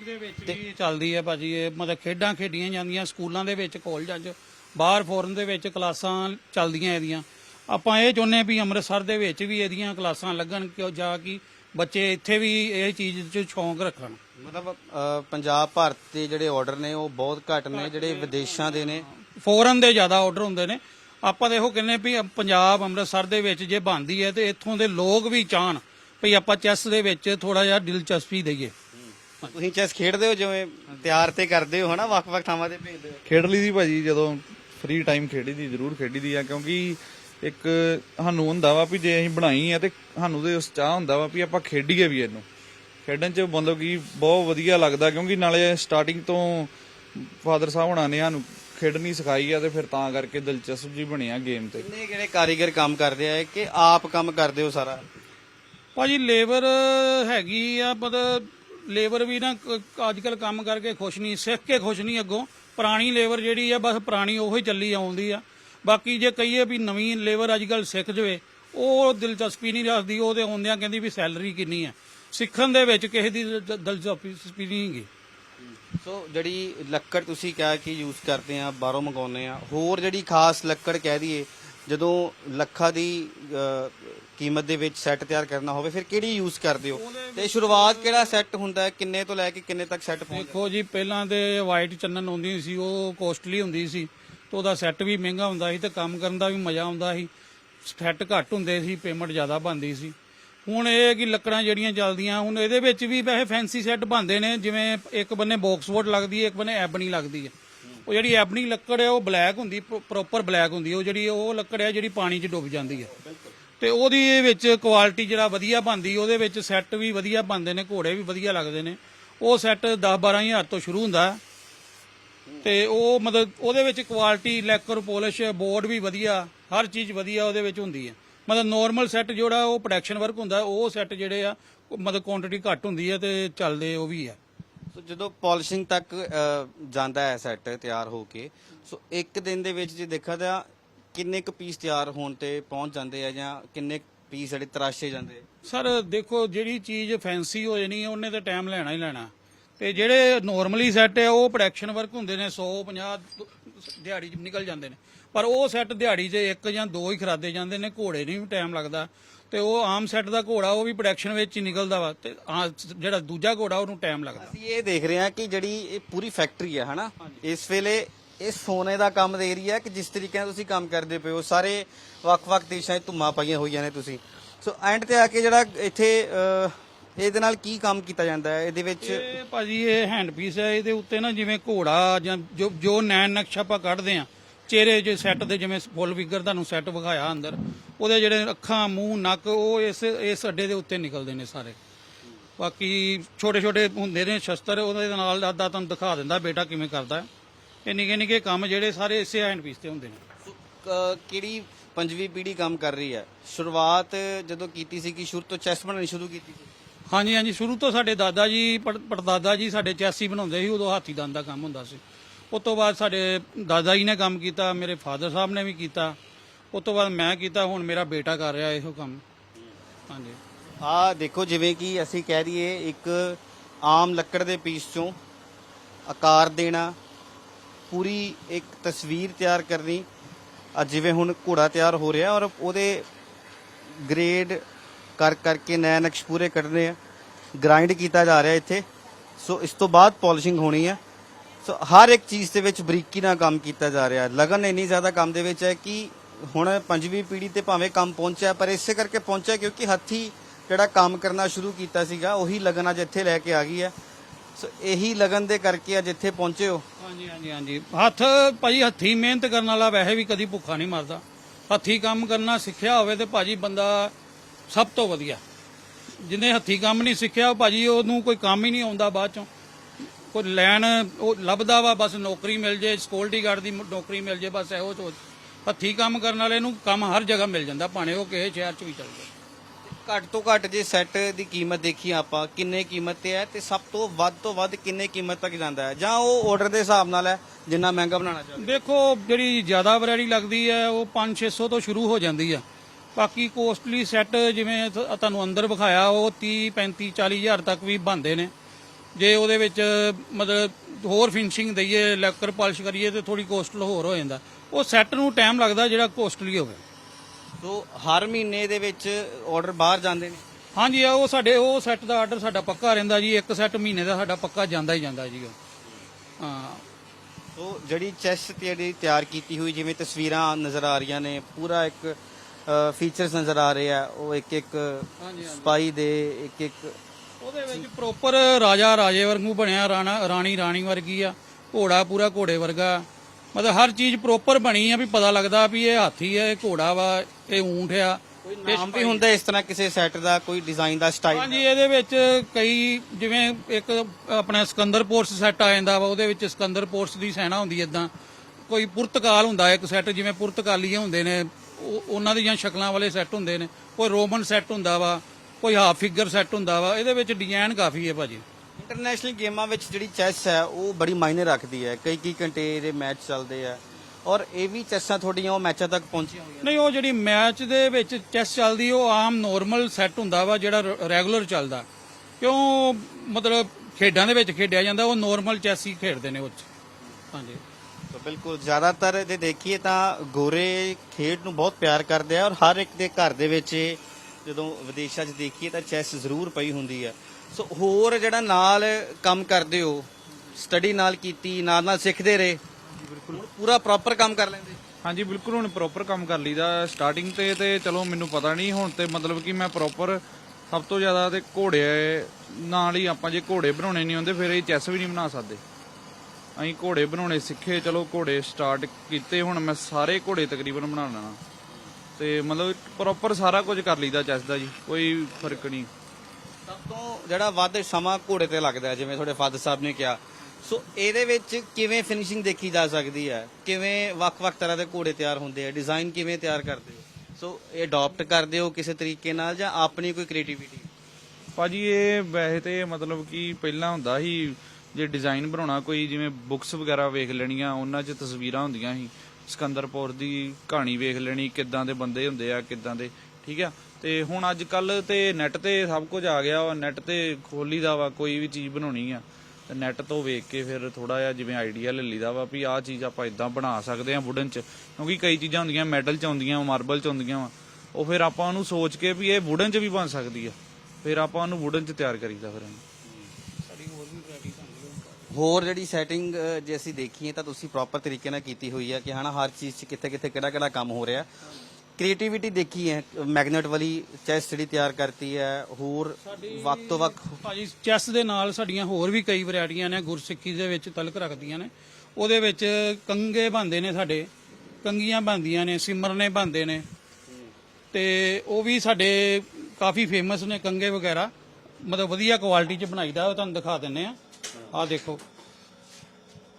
ਤੇ ਚੱਲਦੀ ਹੈ ਭਾਜੀ ਇਹ ਮਤਲਬ ਖੇਡਾਂ ਖੇਡੀਆਂ ਜਾਂਦੀਆਂ ਸਕੂਲਾਂ ਦੇ ਵਿੱਚ ਕਾਲਜਾਂ 'ਚ ਬਾਹਰ ਫੋਰਨ ਦੇ ਵਿੱਚ ਕਲਾਸਾਂ ਚੱਲਦੀਆਂ ਇਹਦੀਆਂ। ਆਪਾਂ ਇਹ ਚਾਹੁੰਦੇ ਵੀ ਅੰਮ੍ਰਿਤਸਰ ਦੇ ਵਿੱਚ ਵੀ ਇਹਦੀਆਂ ਕਲਾਸਾਂ ਲੱਗਣ ਕਿ ਜਾ ਕੇ ਬੱਚੇ ਇੱਥੇ ਵੀ ਇਹ ਚੀਜ਼ 'ਚ ਸ਼ੌਂਕ ਰੱਖਣ। ਮਤਲਬ ਪੰਜਾਬ ਭਾਰਤ ਦੇ ਜਿਹੜੇ ਆਰਡਰ ਨੇ ਉਹ ਬਹੁਤ ਘੱਟ ਨੇ ਜਿਹੜੇ ਵਿਦੇਸ਼ਾਂ ਦੇ ਨੇ। ਫੋਰਨ ਦੇ ਜ਼ਿਆਦਾ ਆਰਡਰ ਹੁੰਦੇ ਨੇ। ਆਪਾਂ ਦੇਖੋ ਕਿੰਨੇ ਵੀ ਪੰਜਾਬ ਅੰਮ੍ਰਿਤਸਰ ਦੇ ਵਿੱਚ ਜੇ ਬਣਦੀ ਹੈ ਤੇ ਇੱਥੋਂ ਦੇ ਲੋਕ ਵੀ ਚਾਹਣ ਵੀ ਆਪਾਂ ਚੈਸ ਦੇ ਵਿੱਚ ਥੋੜਾ ਜਿਹਾ ਦਿਲਚਸਪੀ ਦਈਏ। ਤੁਸੀਂ ਚੈਸ ਖੇਡਦੇ ਹੋ ਜਿਵੇਂ ਤਿਆਰ ਤੇ ਕਰਦੇ ਹੋ ਹਨਾ ਵੱਖ-ਵੱਖ ਥਾਵਾਂ ਤੇ ਭੇਜਦੇ ਹੋ? ਖੇਡ ਲਈ ਦੀ ਭਾਜੀ ਜਦੋਂ ਫ੍ਰੀ ਟਾਈਮ ਖੇਡੀ ਦੀ ਜ਼ਰੂਰ ਖੇਡੀ ਦੀ ਆ ਕਿਉਂਕਿ ਇੱਕ ਸਾਨੂੰ ਹੁੰਦਾ ਵਾ ਵੀ ਜੇ ਅਸੀਂ ਬਣਾਈ ਆ ਤੇ ਸਾਨੂੰ ਤੇ ਉਸ ਚਾਹ ਹੁੰਦਾ ਵਾ ਵੀ ਆਪਾਂ ਖੇਡੀਏ ਵੀ ਇਹਨੂੰ। ਖੇਡਣ ਚ ਮਤਲਬ ਕਿ ਬਹੁਤ ਵਧੀਆ ਲੱਗਦਾ ਕਿਉਂਕਿ ਨਾਲੇ ਸਟਾਰਟਿੰਗ ਤੋਂ ਫਾਦਰ ਸਾਹਿਬ ਹੁਣਾਂ ਨੇ ਸਾਨੂੰ ਖੇਡਣੀ ਸਿਖਾਈ ਆ ਤੇ ਫਿਰ ਤਾਂ ਕਰਕੇ ਦਿਲਚਸਪ ਜੀ ਬਣਿਆ ਗੇਮ ਤੇ। ਕਿੰਨੇ ਕਿਹੜੇ ਕਾਰੀਗਰ ਕੰਮ ਕਰਦੇ ਆ ਕਿ ਆਪ ਕੰਮ ਕਰਦੇ ਹੋ ਸਾਰਾ? ਭਾਜੀ ਲੇਬਰ ਹੈਗੀ ਆ ਮਤਲਬ ਲੇਬਰ ਵੀ ਨਾ ਅੱਜ ਕੱਲ ਕੰਮ ਕਰਕੇ ਖੁਸ਼ ਨਹੀਂ ਸਿੱਖ ਕੇ ਖੁਸ਼ ਨਹੀਂ ਅੱਗੋਂ। ਪੁਰਾਣੀ ਲੇਬਰ ਜਿਹੜੀ ਆ ਬਸ ਪੁਰਾਣੀ ਉਹੀ ਚੱਲੀ ਆਉਂਦੀ ਆ। ਬਾਕੀ ਜੇ ਕਹੀਏ ਵੀ ਨਵੀਂ ਲੇਬਰ ਅੱਜ ਕੱਲ ਸਿੱਖ ਜਵੇ ਉਹ ਦਿਲਚਸਪੀ ਨਹੀਂ ਰੱਖਦੀ ਉਹਦੇ ਆਉਂਦਿਆਂ ਕਹਿੰਦੀ ਵੀ ਸੈਲਰੀ ਕਿੰਨੀ ਆ। ਸਿੱਖਣ ਦੇ ਵਿੱਚ ਕਿਸੇ ਦੀ ਦ- ਦਿਲਚਸਪੀ ਨਹੀਂ ਹੈਗੀ। ਸੋ ਜਿਹੜੀ ਲੱਕੜ ਤੁਸੀਂ ਕਿਹਾ ਕਿ ਯੂਜ਼ ਕਰਦੇ ਆ ਬਾਹਰੋਂ ਮੰਗਾਉਂਦੇ ਆ ਹੋਰ ਜਿਹੜੀ ਖਾਸ ਲੱਕੜ ਕਹਿ ਦਈਏ ਜਦੋਂ ਲੱਖਾਂ ਦੀ ਅ, ਕੀਮਤ ਦੇ ਵਿੱਚ ਸੈੱਟ ਤਿਆਰ ਕਰਨਾ ਹੋਵੇ ਫਿਰ ਕਿਹੜੀ ਯੂਜ਼ ਕਰਦੇ ਹੋ? ਤੇ ਸ਼ੁਰੂਆਤ ਕਿਹੜਾ ਸੈੱਟ ਹੁੰਦਾ ਹੈ? ਕਿੰਨੇ ਤੋਂ ਲੈ ਕੇ ਕਿੰਨੇ ਤੱਕ ਸੈੱਟ ਪਹੁੰਚਦਾ? ਦੇਖੋ ਜੀ ਪਹਿਲਾਂ ਤੇ ਵਾਈਟ ਚੰਨਨ ਆਉਂਦੀ ਸੀ ਉਹ ਕੋਸਟਲੀ ਹੁੰਦੀ ਸੀ ਤੇ ਉਹਦਾ ਸੈੱਟ ਵੀ ਮਹਿੰਗਾ ਹੁੰਦਾ ਸੀ ਤੇ ਕੰਮ ਕਰਨ ਦਾ ਵੀ ਮਜ਼ਾ ਆਉਂਦਾ ਸੀ। ਸੈੱਟ ਘੱਟ ਹੁੰਦੇ ਸੀ ਪੇਮੈਂਟ ਜ਼ਿਆਦਾ ਬਣਦੀ ਸੀ। ਹੁਣ ਇਹ ਹੈ ਕਿ ਲੱਕੜਾਂ ਜਿਹੜੀਆਂ ਚੱਲਦੀਆਂ, ਹੁਣ ਇਹਦੇ ਵਿੱਚ ਵੀ ਵੈਸੇ ਫੈਂਸੀ ਸੈੱਟ ਬਣਦੇ ਨੇ, ਜਿਵੇਂ ਇੱਕ ਬੰਨੇ ਬਾਕਸਵੁੱਡ ਲੱਗਦੀ ਹੈ, ਇੱਕ ਬੰਨੇ ਐਬਨੀ ਲੱਗਦੀ ਹੈ। ਉਹ ਜਿਹੜੀ ਐਬਨੀ ਲੱਕੜ ਹੈ, ਉਹ ਬਲੈਕ ਹੁੰਦੀ ਪ੍ਰੋਪਰ ਬਲੈਕ ਹੁੰਦੀ ਉਹ ਜਿਹੜੀ ਉਹ ਲੱਕੜ ਹੈ, ਜਿਹੜੀ ਪਾਣੀ 'ਚ ਡੁੱਬ ਜਾਂਦੀ ਹੈ। ਤੇ ਉਹਦੀ ਵਿੱਚ ਕੁਆਲਿਟੀ ਜਿਹੜਾ ਵਧੀਆ ਬਣਦੀ, ਉਹਦੇ ਵਿੱਚ ਸੈੱਟ ਵੀ ਵਧੀਆ ਬਣਦੇ ਨੇ, ਘੋੜੇ ਵੀ ਵਧੀਆ ਲੱਗਦੇ ਨੇ। ਉਹ ਸੈੱਟ 10 12000 ਤੋਂ ਸ਼ੁਰੂ ਹੁੰਦਾ। ਹੈ। ਤੇ ਉਹ ਮਤਲਬ ਉਹਦੇ ਵਿੱਚ ਕੁਆਲਿਟੀ ਲੈਕਰ ਪੋਲਿਸ਼ ਬੋਰਡ ਵੀ ਵਧੀਆ, ਹਰ ਚੀਜ਼ ਵਧੀਆ ਉਹਦੇ ਵਿੱਚ ਹੁੰਦੀ ਹੈ। ਮਤਲਬ ਨਾਰਮਲ ਸੈੱਟ ਜਿਹੜਾ ਉਹ ਪ੍ਰੋਡਕਸ਼ਨ ਵਰਕ ਹੁੰਦਾ ਉਹ ਸੈੱਟ ਜਿਹੜੇ ਆ ਉਹ ਮਤਲਬ ਕੁਆਂਟੀਟੀ ਘੱਟ ਹੁੰਦੀ ਹੈ ਤੇ ਚੱਲਦੇ ਉਹ ਵੀ ਆ। ਸੋ ਜਦੋਂ ਪਾਲਿਸ਼ਿੰਗ ਤੱਕ ਅ, ਜਾਂਦਾ ਹੈ ਸੈੱਟ ਤਿਆਰ ਹੋ ਕੇ ਸੋ ਇੱਕ ਦਿਨ ਦੇ ਵਿੱਚ ਜੇ ਦੇਖਿਆ ਤਾਂ ਕਿੰਨੇ ਕੁ ਪੀਸ ਤਿਆਰ ਹੋਣ ਤੇ ਪਹੁੰਚ ਜਾਂਦੇ ਆ ਜਾਂ ਕਿੰਨੇ ਪੀਸ ਜਿਹੜੇ ਤਰਾਸ਼ੇ ਜਾਂਦੇ ਸਰ ਦੇਖੋ ਜਿਹੜੀ ਚੀਜ਼ ਫੈਂਸੀ ਹੋ ਜਾਣੀ ਹੈ ਉਹਨੇ ਤਾਂ ਟਾਈਮ ਲੈਣਾ ਹੀ ਲੈਣਾ। ਤੇ ਜਿਹੜੇ ਨਾਰਮਲੀ ਸੈੱਟ ਹੈ ਉਹ ਪ੍ਰੋਡਕਸ਼ਨ ਵਰਕ ਹੁੰਦੇ ਨੇ 150 ਦਿਹਾੜੀ 'ਚ ਨਿਕਲ ਜਾਂਦੇ ਨੇ। ਪਰ ਉਹ ਸੈੱਟ ਦਿਹਾੜੀ 'ਚ ਇੱਕ ਜਾਂ ਦੋ ਹੀ ਖਰਾਦੇ ਜਾਂਦੇ ਨੇ ਘੋੜੇ ਨਹੀਂ ਵੀ ਟਾਈਮ ਲੱਗਦਾ। ਤੇ ਉਹ ਆਮ ਸੈੱਟ ਦਾ ਘੋੜਾ ਉਹ ਵੀ ਪ੍ਰੋਡਕਸ਼ਨ ਵਿੱਚ ਹੀ ਨਿਕਲਦਾ ਵਾ। ਤੇ ਆਹ ਜਿਹੜਾ ਦੂਜਾ ਘੋੜਾ ਉਹਨੂੰ ਟਾਈਮ ਲੱਗਦਾ। ਅਸੀਂ ਇਹ ਦੇਖ ਰਹੇ ਹਾਂ ਕਿ ਜਿਹੜੀ ਇਹ ਪੂਰੀ ਫੈਕਟਰੀ ਹੈ ਹਨਾ? ਇਸ ਵੇਲੇ ਇਹ ਸੋਨੇ ਦਾ ਕੰਮ ਦੇ ਰਹੀ ਹੈ ਕਿ ਜਿਸ ਤਰੀਕੇ ਨਾਲ ਤੁਸੀਂ ਕੰਮ ਕਰਦੇ ਪਏ ਹੋ ਸਾਰੇ ਵੱਖ-ਵੱਖ ਦੇਸ਼ਾਂ 'ਚ ਧੁੰਮਾਂ ਪਾਈਆਂ ਹੋਈਆਂ ਨੇ ਤੁਸੀਂ। ਸੋ ਐਂਡ ਤੇ ਆ ਕੇ ਜਿਹੜਾ ਇੱਥੇ ਇਹਦੇ ਨਾਲ ਕੀ ਕੰਮ ਕੀਤਾ ਜਾਂਦਾ ਹੈ? ਇਹਦੇ ਵਿੱਚ ਇਹ ਭਾਜੀ ਇਹ ਹੈਂਡ ਪੀਸ ਹੈ। ਇਹਦੇ ਉੱਤੇ ਨਾ ਜਿਵੇਂ ਘੋੜਾ ਜਾਂ ਜੋ ਜੋ ਨੈਣ ਨਕਸ਼ਾ ਆਪਾਂ ਕੱਢਦੇ ਆ ਚਿਹਰੇ ਜੇ ਸੈੱਟ ਦੇ ਜਿਵੇਂ ਫੁੱਲ ਫਿਗਰ ਤੁਹਾਨੂੰ ਸੈੱਟ ਵਿਖਾਇਆ ਅੰਦਰ ਉਹਦੇ ਜਿਹੜੇ ਅੱਖਾਂ ਮੂੰਹ ਨੱਕ ਉਹ ਇਸ ਇਸ ਅੱਡੇ ਦੇ ਉੱਤੇ ਨਿਕਲਦੇ ਨੇ ਸਾਰੇ। ਬਾਕੀ ਛੋਟੇ ਛੋਟੇ ਹੁੰਦੇ ਨੇ ਸ਼ਸਤਰ ਉਹਦੇ ਨਾਲ ਦਾਦਾ ਤੁਹਾਨੂੰ ਦਿਖਾ ਦਿੰਦਾ ਬੇਟਾ ਕਿਵੇਂ ਕਰਦਾ। ਇਹ ਨਿੱਕੇ ਨਿੱਕੇ ਕੰਮ ਜਿਹੜੇ ਸਾਰੇ ਇਸੇ ਹੈਂਡ ਪੀਸ ਤੇ ਹੁੰਦੇ ਨੇ। ਕਿਹੜੀ ਪੰਜਵੀਂ ਪੀੜ੍ਹੀ ਕੰਮ ਕਰ ਰਹੀ ਹੈ? ਸ਼ੁਰੂਆਤ ਜਦੋਂ ਕੀਤੀ ਸੀ ਕਿ ਸ਼ੁਰੂ ਤੋਂ ਚੈਸ ਬਣਾਉਣੀ ਸ਼ੁਰੂ ਕੀਤੀ ਸੀ? ਹਾਂਜੀ ਹਾਂਜੀ ਸ਼ੁਰੂ ਤੋਂ ਸਾਡੇ ਦਾਦਾ ਜੀ ਪੜ- ਪੜਦਾਦਾ ਜੀ ਸਾਡੇ ਚੈਸੀ ਬਣਾਉਂਦੇ ਸੀ ਉਦੋਂ ਹਾਥੀ ਦੰਦ ਦਾ ਕੰਮ ਹੁੰਦਾ ਸੀ। ਉਸ ਤੋਂ ਬਾਅਦ ਸਾਡੇ ਦਾਦਾ ਜੀ ਨੇ ਕੰਮ ਕੀਤਾ, ਮੇਰੇ ਫਾਦਰ ਸਾਹਿਬ ਨੇ ਵੀ ਕੀਤਾ। ਉਸ ਤੋਂ ਬਾਅਦ ਮੈਂ ਕੀਤਾ, ਹੁਣ ਮੇਰਾ ਬੇਟਾ ਕਰ ਰਿਹਾ ਇਹੋ ਕੰਮ। ਹਾਂਜੀ। ਆ ਦੇਖੋ, ਜਿਵੇਂ ਕਿ ਅਸੀਂ ਕਹਿ ਦਈਏ, ਇੱਕ ਆਮ ਲੱਕੜ ਦੇ ਪੀਸ ਚੋਂ ਆਕਾਰ ਦੇਣਾ, ਪੂਰੀ ਇੱਕ ਤਸਵੀਰ ਤਿਆਰ ਕਰਨੀ ਅੱਜ ਜਿਵੇਂ ਹੁਣ ਘੋੜਾ ਤਿਆਰ ਹੋ ਰਿਹਾ ਔਰ ਉਹਦੇ ਗ੍ਰੇਡ ਕਰ ਕਰਕੇ ਨਏ ਨਕਸ਼ ਪੂਰੇ ਕੱਢਨੇ ਆ, ਗ੍ਰਾਈਂਡ ਕੀਤਾ ਜਾ ਰਿਹਾ ਇੱਥੇ। ਸੋ ਇਸ ਤੋਂ ਬਾਅਦ ਪਾਲਿਸ਼ਿੰਗ ਹੋਣੀ ਹੈ ਸੋ ਹਰ ਇੱਕ ਚੀਜ਼ ਦੇ ਵਿੱਚ ਬਰੀਕੀ ਨਾਲ ਕੰਮ ਕੀਤਾ ਜਾ ਰਿਹਾ ਲਗਨ ਇੰਨੀ ਜ਼ਿਆਦਾ ਕੰਮ ਦੇ ਵਿੱਚ ਹੈ ਕਿ ਹੁਣ ਪੰਜਵੀਂ ਪੀੜ੍ਹੀ ਤੇ ਭਾਵੇਂ ਕੰਮ ਪਹੁੰਚਿਆ, ਪਰ ਇਸੇ ਕਰਕੇ ਪਹੁੰਚਿਆ ਕਿਉਂਕਿ ਹੱਥੀ ਜਿਹੜਾ ਕੰਮ ਕਰਨਾ ਸ਼ੁਰੂ ਕੀਤਾ ਸੀਗਾ, ਉਹੀ ਲਗਨ ਅੱਜ ਇੱਥੇ ਲੈ ਕੇ ਆ ਗਈ ਹੈ। ਸੋ ਇਹੀ ਲਗਨ ਦੇ ਕਰਕੇ ਅੱਜ ਇੱਥੇ ਪਹੁੰਚੇ ਹੋ। ਹਾਂਜੀ ਹਾਂਜੀ ਹਾਂਜੀ। ਹੱਥ ਭਾਜੀ ਹੱਥੀ ਮਿਹਨਤ ਕਰਨ ਵਾਲਾ ਵੈਸੇ ਵੀ ਕਦੀ ਭੁੱਖਾ ਨਹੀਂ ਮਰਦਾ। ਹੱਥੀ ਕੰਮ ਕਰਨਾ ਸਿੱਖਿਆ ਹੋਵੇ ਤੇ ਭਾਜੀ ਬੰਦਾ ਸਭ ਤੋਂ ਵਧੀਆ। ਜਿਹਨੇ ਹੱਥੀ ਕੰਮ ਨਹੀਂ ਸਿੱਖਿਆ ਉਹ ਭਾਜੀ ਉਹਨੂੰ ਕੋਈ ਕੰਮ ਹੀ ਨਹੀਂ ਆਉਂਦਾ ਬਾਅਦ ਚੋਂ। ਕੋਈ ਲੈਣ ਉਹ ਲੱਭਦਾ ਵਾ ਬਸ ਨੌਕਰੀ ਮਿਲ ਜੇ ਸਕਿਉਰਟੀ ਗਾਰਡ ਦੀ ਨੌਕਰੀ ਮਿਲ ਜੇ ਬਸ ਇਹੋ ਸੋਚ। ਹੱਥੀ ਕੰਮ ਕਰਨ ਵਾਲੇ ਨੂੰ ਕੰਮ ਹਰ ਜਗ੍ਹਾ ਮਿਲ ਜਾਂਦਾ ਭਾਵੇਂ ਉਹ ਕਿਸੇ ਸ਼ਹਿਰ 'ਚ ਵੀ ਚੱਲ ਜਾਏ। ਘੱਟ ਤੋਂ ਘੱਟ ਜੇ ਸੈੱਟ ਦੀ ਕੀਮਤ ਦੇਖੀ ਆਪਾਂ ਕਿੰਨੇ ਕੀਮਤ ਤੇ ਹੈ ਤੇ ਸਭ ਤੋਂ ਵੱਧ ਤੋਂ ਵੱਧ ਕਿੰਨੇ ਕੀਮਤ ਤੱਕ ਜਾਂਦਾ ਹੈ? ਜਾਂ ਉਹ ਆਰਡਰ ਦੇ ਹਿਸਾਬ ਨਾਲ ਹੈ ਜਿੰਨਾ ਮਹਿੰਗਾ ਬਣਾਉਣਾ ਚਾਹੁੰਦੇ ਦੇਖੋ ਜਿਹੜੀ ਜ਼ਿਆਦਾ ਵੈਰਾਈਟੀ ਲੱਗਦੀ ਹੈ ਉਹ 5-600 ਤੋਂ ਸ਼ੁਰੂ ਹੋ ਜਾਂਦੀ ਆ। ਬਾਕੀ ਕੋਸਟਲੀ ਸੈੱਟ ਜਿਵੇਂ ਤ- ਤੁਹਾਨੂੰ ਅੰਦਰ ਵਿਖਾਇਆ ਉਹ 30 35 40 ਹਜ਼ਾਰ ਤੱਕ ਵੀ ਬਣਦੇ ਨੇ। ਜੇ ਉਹਦੇ ਵਿੱਚ ਮਤਲਬ ਹੋਰ ਫਿਨਿਸ਼ਿੰਗ ਦਈਏ ਲੈਕਰ ਪਾਲਿਸ਼ ਕਰੀਏ ਤੇ ਥੋੜੀ ਕੋਸਟਲ ਹੋਰ ਹੋ ਜਾਂਦਾ। ਉਹ ਸੈੱਟ ਨੂੰ ਟਾਈਮ ਲੱਗਦਾ ਜਿਹੜਾ ਕੋਸਟਲੀ ਹੋਵੇ। ਸੋ ਹਰ ਮਹੀਨੇ ਦੇ ਵਿੱਚ ਆਰਡਰ ਬਾਹਰ ਜਾਂਦੇ ਨੇ? ਹਾਂਜੀ ਉਹ ਸਾਡੇ ਉਹ ਸੈੱਟ ਦਾ ਆਰਡਰ ਸਾਡਾ ਪੱਕਾ ਰਹਿੰਦਾ ਜੀ। ਇੱਕ ਸੈੱਟ ਮਹੀਨੇ ਦਾ ਸਾਡਾ ਪੱਕਾ ਜਾਂਦਾ ਹੀ ਜਾਂਦਾ ਜੀ। ਉਹ ਹਾਂ। ਸੋ ਜਿਹੜੀ ਚੈਸ ਜਿਹੜੀ ਤਿਆਰ ਕੀਤੀ ਹੋਈ ਜਿਵੇਂ ਤਸਵੀਰਾਂ ਨਜ਼ਰ ਆ ਰਹੀਆਂ ਨੇ ਪੂਰਾ ਇੱਕ ਫੀਚਰਸ ਨਜ਼ਰ ਆ ਰਹੇ ਆ। ਉਹ ਇੱਕ ਇੱਕ ਸਪਾਈ ਦੇ ਇੱਕ ਇੱਕ ਉਹਦੇ ਵਿੱਚ ਪ੍ਰੋਪਰ ਰਾਜਾ ਰਾਜੇ ਵਾਂਗੂ ਬਣਿਆ ਰਾਣਾ ਰਾਣੀ ਰਾਣੀ ਵਰਗੀ ਆ ਘੋੜਾ ਪੂਰਾ ਘੋੜੇ ਵਰਗਾ। ਮਤਲਬ ਹਰ ਚੀਜ਼ ਪ੍ਰੋਪਰ ਬਣੀ ਆ ਵੀ ਪਤਾ ਲੱਗਦਾ ਵੀ ਇਹ ਹਾਥੀ ਹੈ ਇਹ ਘੋੜਾ ਵਾ ਇਹ ਊਂਠ ਆ। ਨਾਮ ਵੀ ਹੁੰਦਾ ਇਸ ਤਰ੍ਹਾਂ ਕਿਸੇ ਸੈੱਟ ਦਾ ਕੋਈ ਡਿਜ਼ਾਈਨ ਦਾ ਸਟਾਈਲ ਹਾਂਜੀ ਇਹਦੇ ਵਿੱਚ ਕਈ ਜਿਵੇਂ ਇੱਕ ਆਪਣਾ ਸਿਕੰਦਰ ਪੋਰਸ ਸੈੱਟ ਆ ਜਾਂਦਾ ਵਾ ਉਹਦੇ ਵਿੱਚ ਸਿਕੰਦਰ ਪੋਰਸ ਦੀ ਸੈਨਾ ਹੁੰਦੀ ਇਦਾਂ ਕੋਈ ਪੁਰਤਗਾਲ ਹੁੰਦਾ ਇੱਕ ਸੈੱਟ ਜਿਵੇਂ ਪੁਰਤਗਾਲੀਏ ਹੁੰਦੇ ਨੇ ਉਹ- ਉਹਨਾਂ ਦੀਆਂ ਸ਼ਕਲਾਂ ਵਾਲੇ ਸੈੱਟ ਹੁੰਦੇ ਨੇ। ਕੋਈ ਰੋਮਨ ਸੈੱਟ ਹੁੰਦਾ ਵਾ ਕੋਈ ਹਾਫ ਫਿਗਰ ਸੈੱਟ ਹੁੰਦਾ ਵਾ ਇਹਦੇ ਵਿੱਚ ਡਿਜ਼ਾਈਨ ਕਾਫੀ ਹੈ ਭਾਜੀ। ਇੰਟਰਨੈਸ਼ਨਲ ਗੇਮਾਂ ਵਿੱਚ ਜਿਹੜੀ ਚੈਸ ਹੈ ਉਹ ਬੜੀ ਮਾਇਨੇ ਰੱਖਦੀ ਹੈ। ਕਈ ਕਈ ਘੰਟੇ ਦੇ ਮੈਚ ਚੱਲਦੇ ਆ। ਔਰ ਇਹ ਵੀ ਚੈਸਾਂ ਤੁਹਾਡੀਆਂ ਉਹ ਮੈਚਾਂ ਤੱਕ ਪਹੁੰਚੀਆਂ ਹੋਈਆਂ ਨਹੀਂ ਉਹ ਜਿਹੜੀ ਮੈਚ ਦੇ ਵਿੱਚ ਚੈਸ ਚੱਲਦੀ ਉਹ ਆਮ ਨੋਰਮਲ ਸੈੱਟ ਹੁੰਦਾ ਵਾ ਜਿਹੜਾ ਰੈਗੂਲਰ ਚੱਲਦਾ। ਕਿਉਂ? ਮਤਲਬ ਖੇਡਾਂ ਦੇ ਵਿੱਚ ਖੇਡਿਆ ਜਾਂਦਾ ਉਹ ਨੋਰਮਲ ਚੈਸ ਹੀ ਖੇਡਦੇ ਨੇ ਉਹ ਹਾਂਜੀ। ਤਾਂ ਬਿਲਕੁਲ ਜ਼ਿਆਦਾਤਰ ਜੇ ਦੇਖੀਏ ਤਾਂ ਗੋਰੇ ਖੇਡ ਨੂੰ ਬਹੁਤ ਪਿਆਰ ਕਰਦੇ ਆ ਔਰ ਹਰ ਇੱਕ ਦੇ ਘਰ ਦੇ ਵਿੱਚ ਜਦੋਂ ਵਿਦੇਸ਼ਾਂ 'ਚ ਦੇਖੀਏ ਤਾਂ ਚੈਸ ਜ਼ਰੂਰ ਪਈ ਹੁੰਦੀ ਹੈ ਸੋ ਹੋਰ ਜਿਹੜਾ ਨਾਲ ਕੰਮ ਕਰਦੇ ਹੋ ਸਟੱਡੀ ਨਾਲ ਕੀਤੀ, ਨਾਲ ਨਾਲ ਸਿੱਖਦੇ ਰਹੇ ਬਿਲਕੁਲ ਪੂਰਾ ਪ੍ਰੋਪਰ ਕੰਮ ਕਰ ਲੈਂਦੇ? ਹਾਂਜੀ, ਬਿਲਕੁਲ ਹੁਣ ਪ੍ਰੋਪਰ ਕੰਮ ਕਰ ਲਈਦਾ। ਸਟਾਰਟਿੰਗ ਤੇ ਤੇ ਚਲੋ ਮੈਨੂੰ ਪਤਾ ਨਹੀਂ, ਹੁਣ ਤੇ ਮਤਲਬ ਕਿ ਮੈਂ ਪ੍ਰੋਪਰ ਸਭ ਤੋਂ ਜ਼ਿਆਦਾ ਤੇ ਘੋੜੇ ਨਾਲ ਹੀ ਆਪਾਂ ਜੇ ਘੋੜੇ ਬਣਾਉਣੇ ਨਹੀਂ ਹੁੰਦੇ, ਫਿਰ ਇਹ ਚੈਸ ਵੀ ਨਹੀਂ ਬਣਾ ਸਕਦੇ। ਅਸੀਂ ਘੋੜੇ ਬਣਾਉਣੇ ਸਿੱਖੇ, ਚਲੋ ਘੋੜੇ ਸਟਾਰਟ ਕੀਤੇ, ਹੁਣ ਮੈਂ ਸਾਰੇ ਘੋੜੇ ਤਕਰੀਬਨ ਬਣਾ ਲੈਣਾ। ਤੇ ਮਤਲਬ ਪ੍ਰੋਪਰ ਸਾਰਾ ਕੁਝ ਕਰ ਲਈਦਾ ਚੈਸ ਦਾ ਜੀ ਕੋਈ ਫ਼ਰਕ ਨਹੀਂ। ਸਭ ਤੋਂ ਜਿਹੜਾ ਵੱਧ ਸਮਾਂ ਘੋੜੇ ਤੇ ਲੱਗਦਾ ਹੈ, ਜਿਵੇਂ ਤੁਹਾਡੇ ਫਾਦਰ ਸਾਹਿਬ ਨੇ ਕਿਹਾ। ਸੋ ਇਹਦੇ ਵਿੱਚ ਕਿਵੇਂ ਫਿਨਿਸ਼ਿੰਗ ਦੇਖੀ ਜਾ ਸਕਦੀ ਹੈ? ਕਿਵੇਂ ਵੱਖ-ਵੱਖ ਤਰ੍ਹਾਂ ਦੇ ਘੋੜੇ ਤਿਆਰ ਹੁੰਦੇ ਆ? ਡਿਜ਼ਾਈਨ ਕਿਵੇਂ ਤਿਆਰ ਕਰਦੇ ਹੋ? ਸੋ ਇਹ ਅਡਾਪਟ ਕਰਦੇ ਹੋ ਕਿਸੇ ਤਰੀਕੇ ਨਾਲ ਜਾਂ ਆਪਣੀ ਕੋਈ ਕ੍ਰੀਏਟੀਵਿਟੀ ਭਾਜੀ ਇਹ ਵੈਸੇ ਤੇ ਮਤਲਬ ਕਿ ਪਹਿਲਾਂ ਹੁੰਦਾ ਸੀ ਜੇ ਡਿਜ਼ਾਈਨ ਬਣਾਉਣਾ ਕੋਈ ਜਿਵੇਂ ਬੁక్స్ ਵਗੈਰਾ ਵੇਖ ਲੈਣੀਆਂ ਉਹਨਾਂ 'ਚ ਤਸਵੀਰਾਂ ਹੁੰਦੀਆਂ ਸੀ। ਸਿਕੰਦਰਪੁਰ ਦੀ ਕਹਾਣੀ ਵੇਖ ਲੈਣੀ, ਕਿੱਦਾਂ ਦੇ ਬੰਦੇ ਹੁੰਦੇ ਆ, ਕਿੱਦਾਂ ਦੇ। ਠੀਕ ਆ? ਤੇ ਹੁਣ ਅੱਜ ਕੱਲ ਤੇ ਨੈਟ ਤੇ ਸਭ ਕੁਝ ਆ ਗਿਆ ਵਾ। ਨੈਟ ਤੇ ਖੋਲੀ ਦਾ ਵਾ, ਕੋਈ ਵੀ ਚੀਜ਼ ਬਣਾਉਣੀ ਆ। ਤੇ ਨੈਟ ਤੋਂ ਵੇਖ ਕੇ ਫਿਰ ਥੋੜਾ ਜਿਹਾ ਜਿਵੇਂ ਆਈਡੀਆ ਲੈ ਲਈਦਾ ਵਾ ਵੀ ਆਹ ਚੀਜ਼ ਆਪਾਂ ਇਦਾਂ ਬਣਾ ਸਕਦੇ ਆ ਵੁਡਨ 'ਚ। ਕਿਉਂਕਿ ਕਈ ਚੀਜ਼ਾਂ ਹੁੰਦੀਆਂ ਮੈਟਲ 'ਚ ਆਉਂਦੀਆਂ ਮਾਰਬਲ 'ਚ ਆਉਂਦੀਆਂ ਵਾ। ਉਹ ਫਿਰ ਆਪਾਂ ਉਹਨੂੰ ਸੋਚ ਕੇ ਵੀ ਇਹ ਵੁਡਨ 'ਚ ਵੀ ਬਣ ਸਕਦੀ ਆ। ਫਿਰ ਆਪਾਂ ਉਹਨੂੰ ਵੁਡਨ 'ਚ ਤਿਆਰ ਕਰੀਦਾ ਫਿਰ ਇਹਨੂੰ। ਹੋਰ ਵੀ ਜਿਹੜੀ ਸੈਟਿੰਗ ਜੇ ਅਸੀਂ ਦੇਖੀਏ ਤਾਂ ਤੁਸੀਂ ਪ੍ਰੋਪਰ ਤਰੀਕੇ ਨਾਲ ਕੀਤੀ ਹੋਈ ਹੈ ਕਿ ਹਨਾ ਹਰ ਚੀਜ਼ 'ਚ ਕਿੱਥੇ ਕਿੱਥੇ ਕਿਹੜਾ ਕਿਹੜਾ ਕੰਮ ਹੋ ਰਿਹਾ। ਕ੍ਰੀਏਟੀਵਿਟੀ ਦੇਖੀ ਹੈ ਮੈਗਨੇਟ ਵਾਲੀ ਚੈਸ ਜਿਹੜੀ ਤਿਆਰ ਕਰਤੀ ਹੈ ਹੋਰ ਵੱਖ ਤੋਂ ਵੱਖ ਭਾਜੀ ਚੈਸ ਦੇ ਨਾਲ ਸਾਡੀਆਂ ਹੋਰ ਵੀ ਕਈ ਵੈਰਾਈਟੀਆਂ ਨੇ ਗੁਰਸਿੱਖੀ ਦੇ ਵਿੱਚ ਤਲਕ ਰੱਖਦੀਆਂ ਨੇ। ਉਹਦੇ ਵਿੱਚ ਕੰਗੇ ਬਣਦੇ ਨੇ ਸਾਡੇ ਕੰਗੀਆਂ ਬਣਦੀਆਂ ਨੇ ਸਿਮਰਨੇ ਬਣਦੇ ਨੇ। ਤੇ ਉਹ ਵੀ ਸਾਡੇ ਕਾਫੀ ਫੇਮਸ ਨੇ ਕੰਗੇ ਵਗੈਰਾ। ਮਤਲਬ ਵਧੀਆ ਕੁਆਲਿਟੀ ਚ ਬਣਾਈਦਾ ਉਹ ਤੁਹਾਨੂੰ ਦਿਖਾ ਦਿੰਨੇ ਆ ਆਹ ਦੇਖੋ।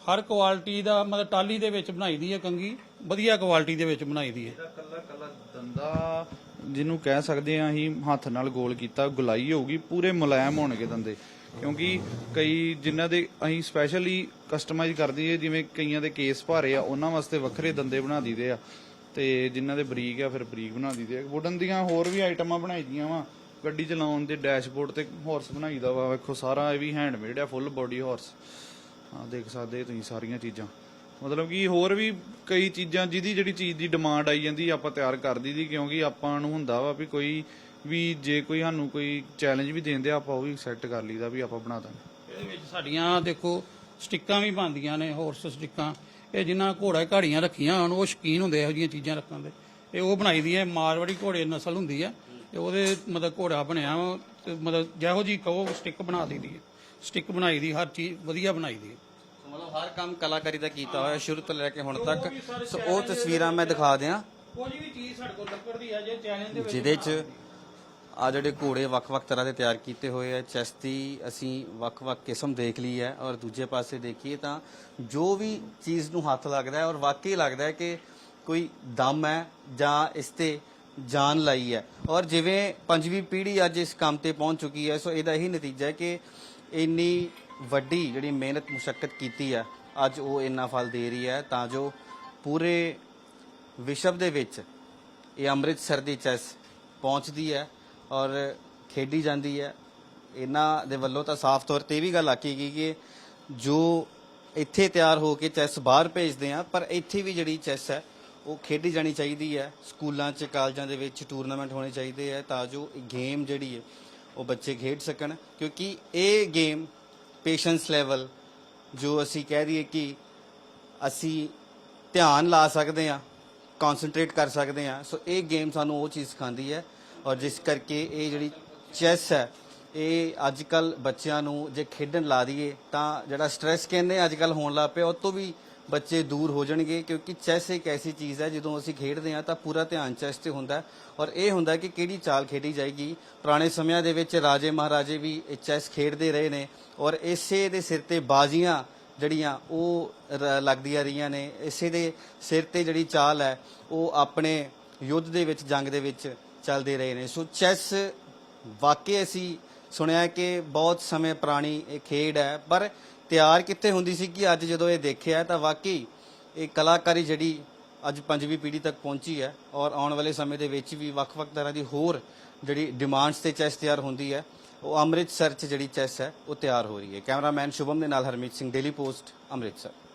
ਹਰ ਕੁਆਲਿਟੀ ਦਾ ਮਤਲਬ ਟਾਲੀ ਦੇ ਵਿੱਚ ਬਣਾਈਦੀ ਹੈ ਕੰਗੀ ਵਧੀਆ ਕੁਆਲਿਟੀ ਦੇ ਵਿੱਚ ਬਣਾਈਦੀ ਹੈ। ਕੱਲਾ ਕੱਲਾ ਦੰਦਾ ਜਿਹਨੂੰ ਕਹਿ ਸਕਦੇ ਆ ਅਸੀਂ ਹੱਥ ਨਾਲ ਗੋਲ ਕੀਤਾ, ਗੁਲਾਈ ਹੋਊਗੀ, ਪੂਰੇ ਮੁਲਾਇਮ ਹੋਣਗੇ ਦੰਦੇ। ਕਿਉਂਕਿ ਕਈ ਜਿਨ੍ਹਾਂ ਦੇ ਅਸੀਂ ਸਪੈਸ਼ਲੀ ਕਸਟਮਾਈਜ਼ ਕਰ ਦਈਏ, ਜਿਵੇਂ ਕਈਆਂ ਦੇ ਕੇਸ ਭਾਰੇ ਆ, ਉਹਨਾਂ ਵਾਸਤੇ ਵੱਖਰੇ ਦੰਦੇ ਬਣਾ ਦਈਦੇ ਆ। ਤੇ ਜਿਨ੍ਹਾਂ ਦੇ ਬਰੀਕ ਆ, ਫਿਰ ਬਰੀਕ ਬਣਾ ਦਈਦੇ ਆ। ਵੁਡਨ ਦੀਆਂ ਹੋਰ ਵੀ ਆਈਟਮਾਂ ਬਣਾਈ ਦੀਆਂ ਵਾ। ਗੱਡੀ ਚਲਾਉਣ ਦੇ ਡੈਸ਼ਬੋਰਡ ਤੇ ਹਾਰਸ ਬਣਾਈਦਾ ਵਾ, ਵੇਖੋ ਸਾਰਾ ਇਹ ਵੀ ਹੈਂਡਮੇਡ ਆ ਫੁੱਲ ਬੋਡੀ ਹਾਰਸ ਹਾਂ ਦੇਖ ਸਕਦੇ ਤੁਸੀਂ ਸਾਰੀਆਂ ਚੀਜ਼ਾਂ। ਮਤਲਬ ਕਿ ਹੋਰ ਵੀ ਕਈ ਚੀਜ਼ਾਂ ਜਿਹਦੀ ਜਿਹੜੀ ਚੀਜ਼ ਦੀ ਡਿਮਾਂਡ ਆਈ ਜਾਂਦੀ, ਆਪਾਂ ਤਿਆਰ ਕਰ ਦਈਦੀ, ਕਿਉਂਕਿ ਆਪਾਂ ਨੂੰ ਹੁੰਦਾ ਵਾ ਵੀ ਕੋਈ ਵੀ ਜੇ ਕੋਈ ਸਾਨੂੰ ਕੋਈ ਚੈਲੰਜ ਵੀ ਦਿੰਦੇ ਆਪਾਂ ਉਹ ਵੀ ਸੈੱਟ ਕਰ ਲਈਦਾ ਵੀ ਆਪਾਂ ਬਣਾ ਦਾਂਗੇ। ਇਹਦੇ ਵਿੱਚ ਸਾਡੀਆਂ ਦੇਖੋ, ਸਟਿੱਕਾਂ ਵੀ ਬਣਦੀਆਂ ਨੇ ਹਾਰਸ ਸਟਿੱਕਾਂ। ਇਹ ਜਿਨ੍ਹਾਂ ਘੋੜਾ ਘਾੜੀਆਂ ਰੱਖੀਆਂ ਹਨ ਉਹ ਸ਼ਕੀਨ ਹੁੰਦੇ ਇਹੋ ਜਿਹੀਆਂ ਚੀਜ਼ਾਂ ਰੱਖਣ ਦੇ। ਇਹ ਉਹ ਬਣਾਈ ਦੀ ਹੈ, ਮਾਰਵਾੜੀ ਘੋੜੇ ਨਸਲ ਹੁੰਦੀ ਹੈ ਤੇ ਉਹਦੇ ਮਤਲਬ ਘੋੜਾ ਬਣਿਆ ਵਾ ਤੇ ਮਤਲਬ ਜਿਹੋ ਜੀ ਕਹੋ ਸਟਿੱਕ ਬਣਾ ਦਈਦੀ ਹੈ। ਸਟਿੱਕ ਬਣਾਈ ਦੀ ਹਰ ਚੀਜ਼ ਵਧੀਆ ਬਣਾਈ ਦੀ ਹੈ। ਮਤਲਬ ਹਰ ਕੰਮ ਕਲਾਕਾਰੀ ਦਾ ਕੀਤਾ ਹੋਇਆ ਸ਼ੁਰੂ ਤੋਂ ਲੈ ਕੇ ਹੁਣ ਤੱਕ। ਸੋ ਉਹ ਤਸਵੀਰਾਂ ਮੈਂ ਦਿਖਾ ਦਿਆਂ। ਕੋਈ ਵੀ ਚੀਜ਼ ਸਾਡੇ ਕੋਲ ਲੱਕੜ ਦੀ ਹੈ ਜੇ ਚੈਲੰਜ ਦੇ ਵਿੱਚ ਜਿਹਦੇ 'ਚ ਆ ਜਿਹੜੇ ਘੋੜੇ ਵੱਖ-ਵੱਖ ਤਰ੍ਹਾਂ ਦੇ ਤਿਆਰ ਕੀਤੇ ਹੋਏ ਆ ਚੈਸ ਦੀ ਅਸੀਂ ਵੱਖ-ਵੱਖ ਕਿਸਮ ਦੇਖ ਲਈ ਹੈ ਔਰ ਦੂਜੇ ਪਾਸੇ ਦੇਖੀਏ ਤਾਂ ਜੋ ਵੀ ਚੀਜ਼ ਨੂੰ ਹੱਥ ਲੱਗਦਾ ਹੈ ਔਰ ਵਾਕਈ ਲੱਗਦਾ ਹੈ ਕਿ ਕੋਈ ਦਮ ਹੈ ਜਾਂ ਇਸ ਤੇ ਜਾਨ ਲਾਈ ਹੈ। ਔਰ ਜਿਵੇਂ ਪੰਜਵੀਂ ਪੀੜ੍ਹੀ ਅੱਜ ਇਸ ਕੰਮ ਤੇ ਪਹੁੰਚ ਚੁੱਕੀ ਹੈ, ਸੋ ਇਹਦਾ ਇਹੀ ਨਤੀਜਾ ਹੈ ਕਿ ਇੰਨੀ ਵੱਡੀ ਜਿਹੜੀ ਮਿਹਨਤ ਮੁਸ਼ਕਲ ਕੀਤੀ ਹੈ, ਅੱਜ ਉਹ ਇੰਨਾ ਫਲ ਦੇ ਰਹੀ ਹੈ, ਤਾਂ ਜੋ ਪੂਰੇ ਵਿਸ਼ਵ ਦੇ ਵਿੱਚ ਇਹ ਅੰਮ੍ਰਿਤਸਰ ਦੀ ਚੈਸ ਪਹੁੰਚਦੀ ਹੈ ਔਰ ਖੇਡੀ ਜਾਂਦੀ ਹੈ। ਇਹਨਾਂ ਦੇ ਵੱਲੋਂ ਤਾਂ ਸਾਫ਼ ਤੌਰ ਤੇ ਇਹ ਵੀ ਗੱਲ ਆਖੀ ਗਈ ਕਿ ਜੋ ਇੱਥੇ ਤਿਆਰ ਹੋ ਕੇ ਚੈਸ ਬਾਹਰ ਭੇਜਦੇ ਆ, ਪਰ ਇੱਥੇ ਵੀ ਜਿਹੜੀ ਚੈਸ ਹੈ ਉਹ ਖੇਡੀ ਜਾਣੀ ਚਾਹੀਦੀ ਹੈ। ਸਕੂਲਾਂ 'ਚ, ਕਾਲਜਾਂ ਦੇ ਵਿੱਚ ਟੂਰਨਾਮੈਂਟ ਹੋਣੇ ਚਾਹੀਦੇ ਆ ਤਾਂ ਜੋ ਗੇਮ ਜਿਹੜੀ ਹੈ, ਉਹ ਬੱਚੇ ਖੇਡ ਸਕਣ। ਕਿਉਂਕਿ ਇਹ ਗੇਮ ਪੇਸ਼ੈਂਸ ਲੈਵਲ ਜੋ ਅਸੀਂ ਕਹਿ ਦਈਏ ਕਿ ਅਸੀਂ ਧਿਆਨ ਲਾ ਸਕਦੇ ਆ ਕਨਸੈਂਟਰੇਟ ਕਰ ਸਕਦੇ ਆ ਸੋ ਇਹ ਗੇਮ ਸਾਨੂੰ ਉਹ ਚੀਜ਼ ਸਿਖਾਉਂਦੀ ਹੈ ਔਰ ਜਿਸ ਕਰਕੇ ਇਹ ਜਿਹੜੀ ਚੈਸ ਹੈ, ਇਹ ਅੱਜ ਕੱਲ ਬੱਚਿਆਂ ਨੂੰ ਜੇ ਖੇਡਣ ਲਾ ਦਈਏ ਤਾਂ ਜਿਹੜਾ ਸਟ੍ਰੈਸ ਕਹਿੰਦੇ ਅੱਜ ਕੱਲ ਹੋਣ ਲੱਗ ਪਿਆ, ਉਹ ਤੋਂ ਵੀ ਬੱਚੇ ਦੂਰ ਹੋ ਜਾਣਗੇ, ਕਿਉਂਕਿ ਚੈਸ ਇੱਕ ਐਸੀ ਚੀਜ਼ ਹੈ, ਜਦੋਂ ਅਸੀਂ ਖੇਡਦੇ ਹਾਂ ਤਾਂ ਪੂਰਾ ਧਿਆਨ ਚੈਸ ਤੇ ਹੁੰਦਾ ਔਰ ਇਹ ਹੁੰਦਾ ਕਿ ਕਿਹੜੀ ਚਾਲ ਖੇਡੀ ਜਾਏਗੀ। ਪੁਰਾਣੇ ਸਮਿਆਂ ਦੇ ਵਿੱਚ ਰਾਜੇ ਮਹਾਰਾਜੇ ਵੀ ਇਹ ਚੈਸ ਖੇਡਦੇ ਰਹੇ ਨੇ, ਔਰ ਇਸੇ ਦੇ ਸਿਰ ਤੇ ਬਾਜ਼ੀਆਂ ਜਿਹੜੀਆਂ ਉਹ ਲੱਗਦੀਆਂ ਰਹੀਆਂ ਨੇ, ਇਸੇ ਦੇ ਸਿਰ ਤੇ ਜਿਹੜੀ ਚਾਲ ਹੈ, ਉਹ ਆਪਣੇ ਯੁੱਧ ਦੇ ਵਿੱਚ, ਜੰਗ ਦੇ ਵਿੱਚ ਚੱਲਦੇ ਰਹੇ ਨੇ। ਸੋ ਚੈਸ ਵਾਕਈ ਅਸੀਂ ਸੁਣਿਆ ਕਿ ਬਹੁਤ ਸਮੇਂ ਪੁਰਾਣੀ ਇਹ ਖੇਡ ਹੈ, ਪਰ ਤਿਆਰ ਕਿੱਥੇ ਹੁੰਦੀ ਸੀ ਕਿ ਅੱਜ ਜਦੋਂ ਇਹ ਦੇਖਿਆ ਤਾਂ ਵਾਕਈ ਇਹ ਕਲਾਕਾਰੀ ਜਿਹੜੀ ਅੱਜ ਪੰਜਵੀਂ ਪੀੜ੍ਹੀ ਤੱਕ ਪਹੁੰਚੀ ਹੈ ਔਰ ਆਉਣ ਵਾਲੇ ਸਮੇਂ ਦੇ ਵਿੱਚ ਵੀ ਵੱਖ-ਵੱਖ ਤਰ੍ਹਾਂ ਦੀ ਹੋਰ ਜਿਹੜੀ ਡਿਮਾਂਡਸ ਤੇ ਚੈਸ ਤਿਆਰ ਹੁੰਦੀ ਹੈ, ਉਹ ਅੰਮ੍ਰਿਤਸਰ 'ਚ ਜਿਹੜੀ ਚੈਸ ਹੈ, ਉਹ ਤਿਆਰ ਹੋ ਰਹੀ ਹੈ। ਕੈਮਰਾਮੈਨ ਸ਼ੁਭਮ ਦੇ ਨਾਲ ਹਰਮੀਤ ਸਿੰਘ ਡੇਲੀ ਪੋਸਟ ਅੰਮ੍ਰਿਤਸਰ।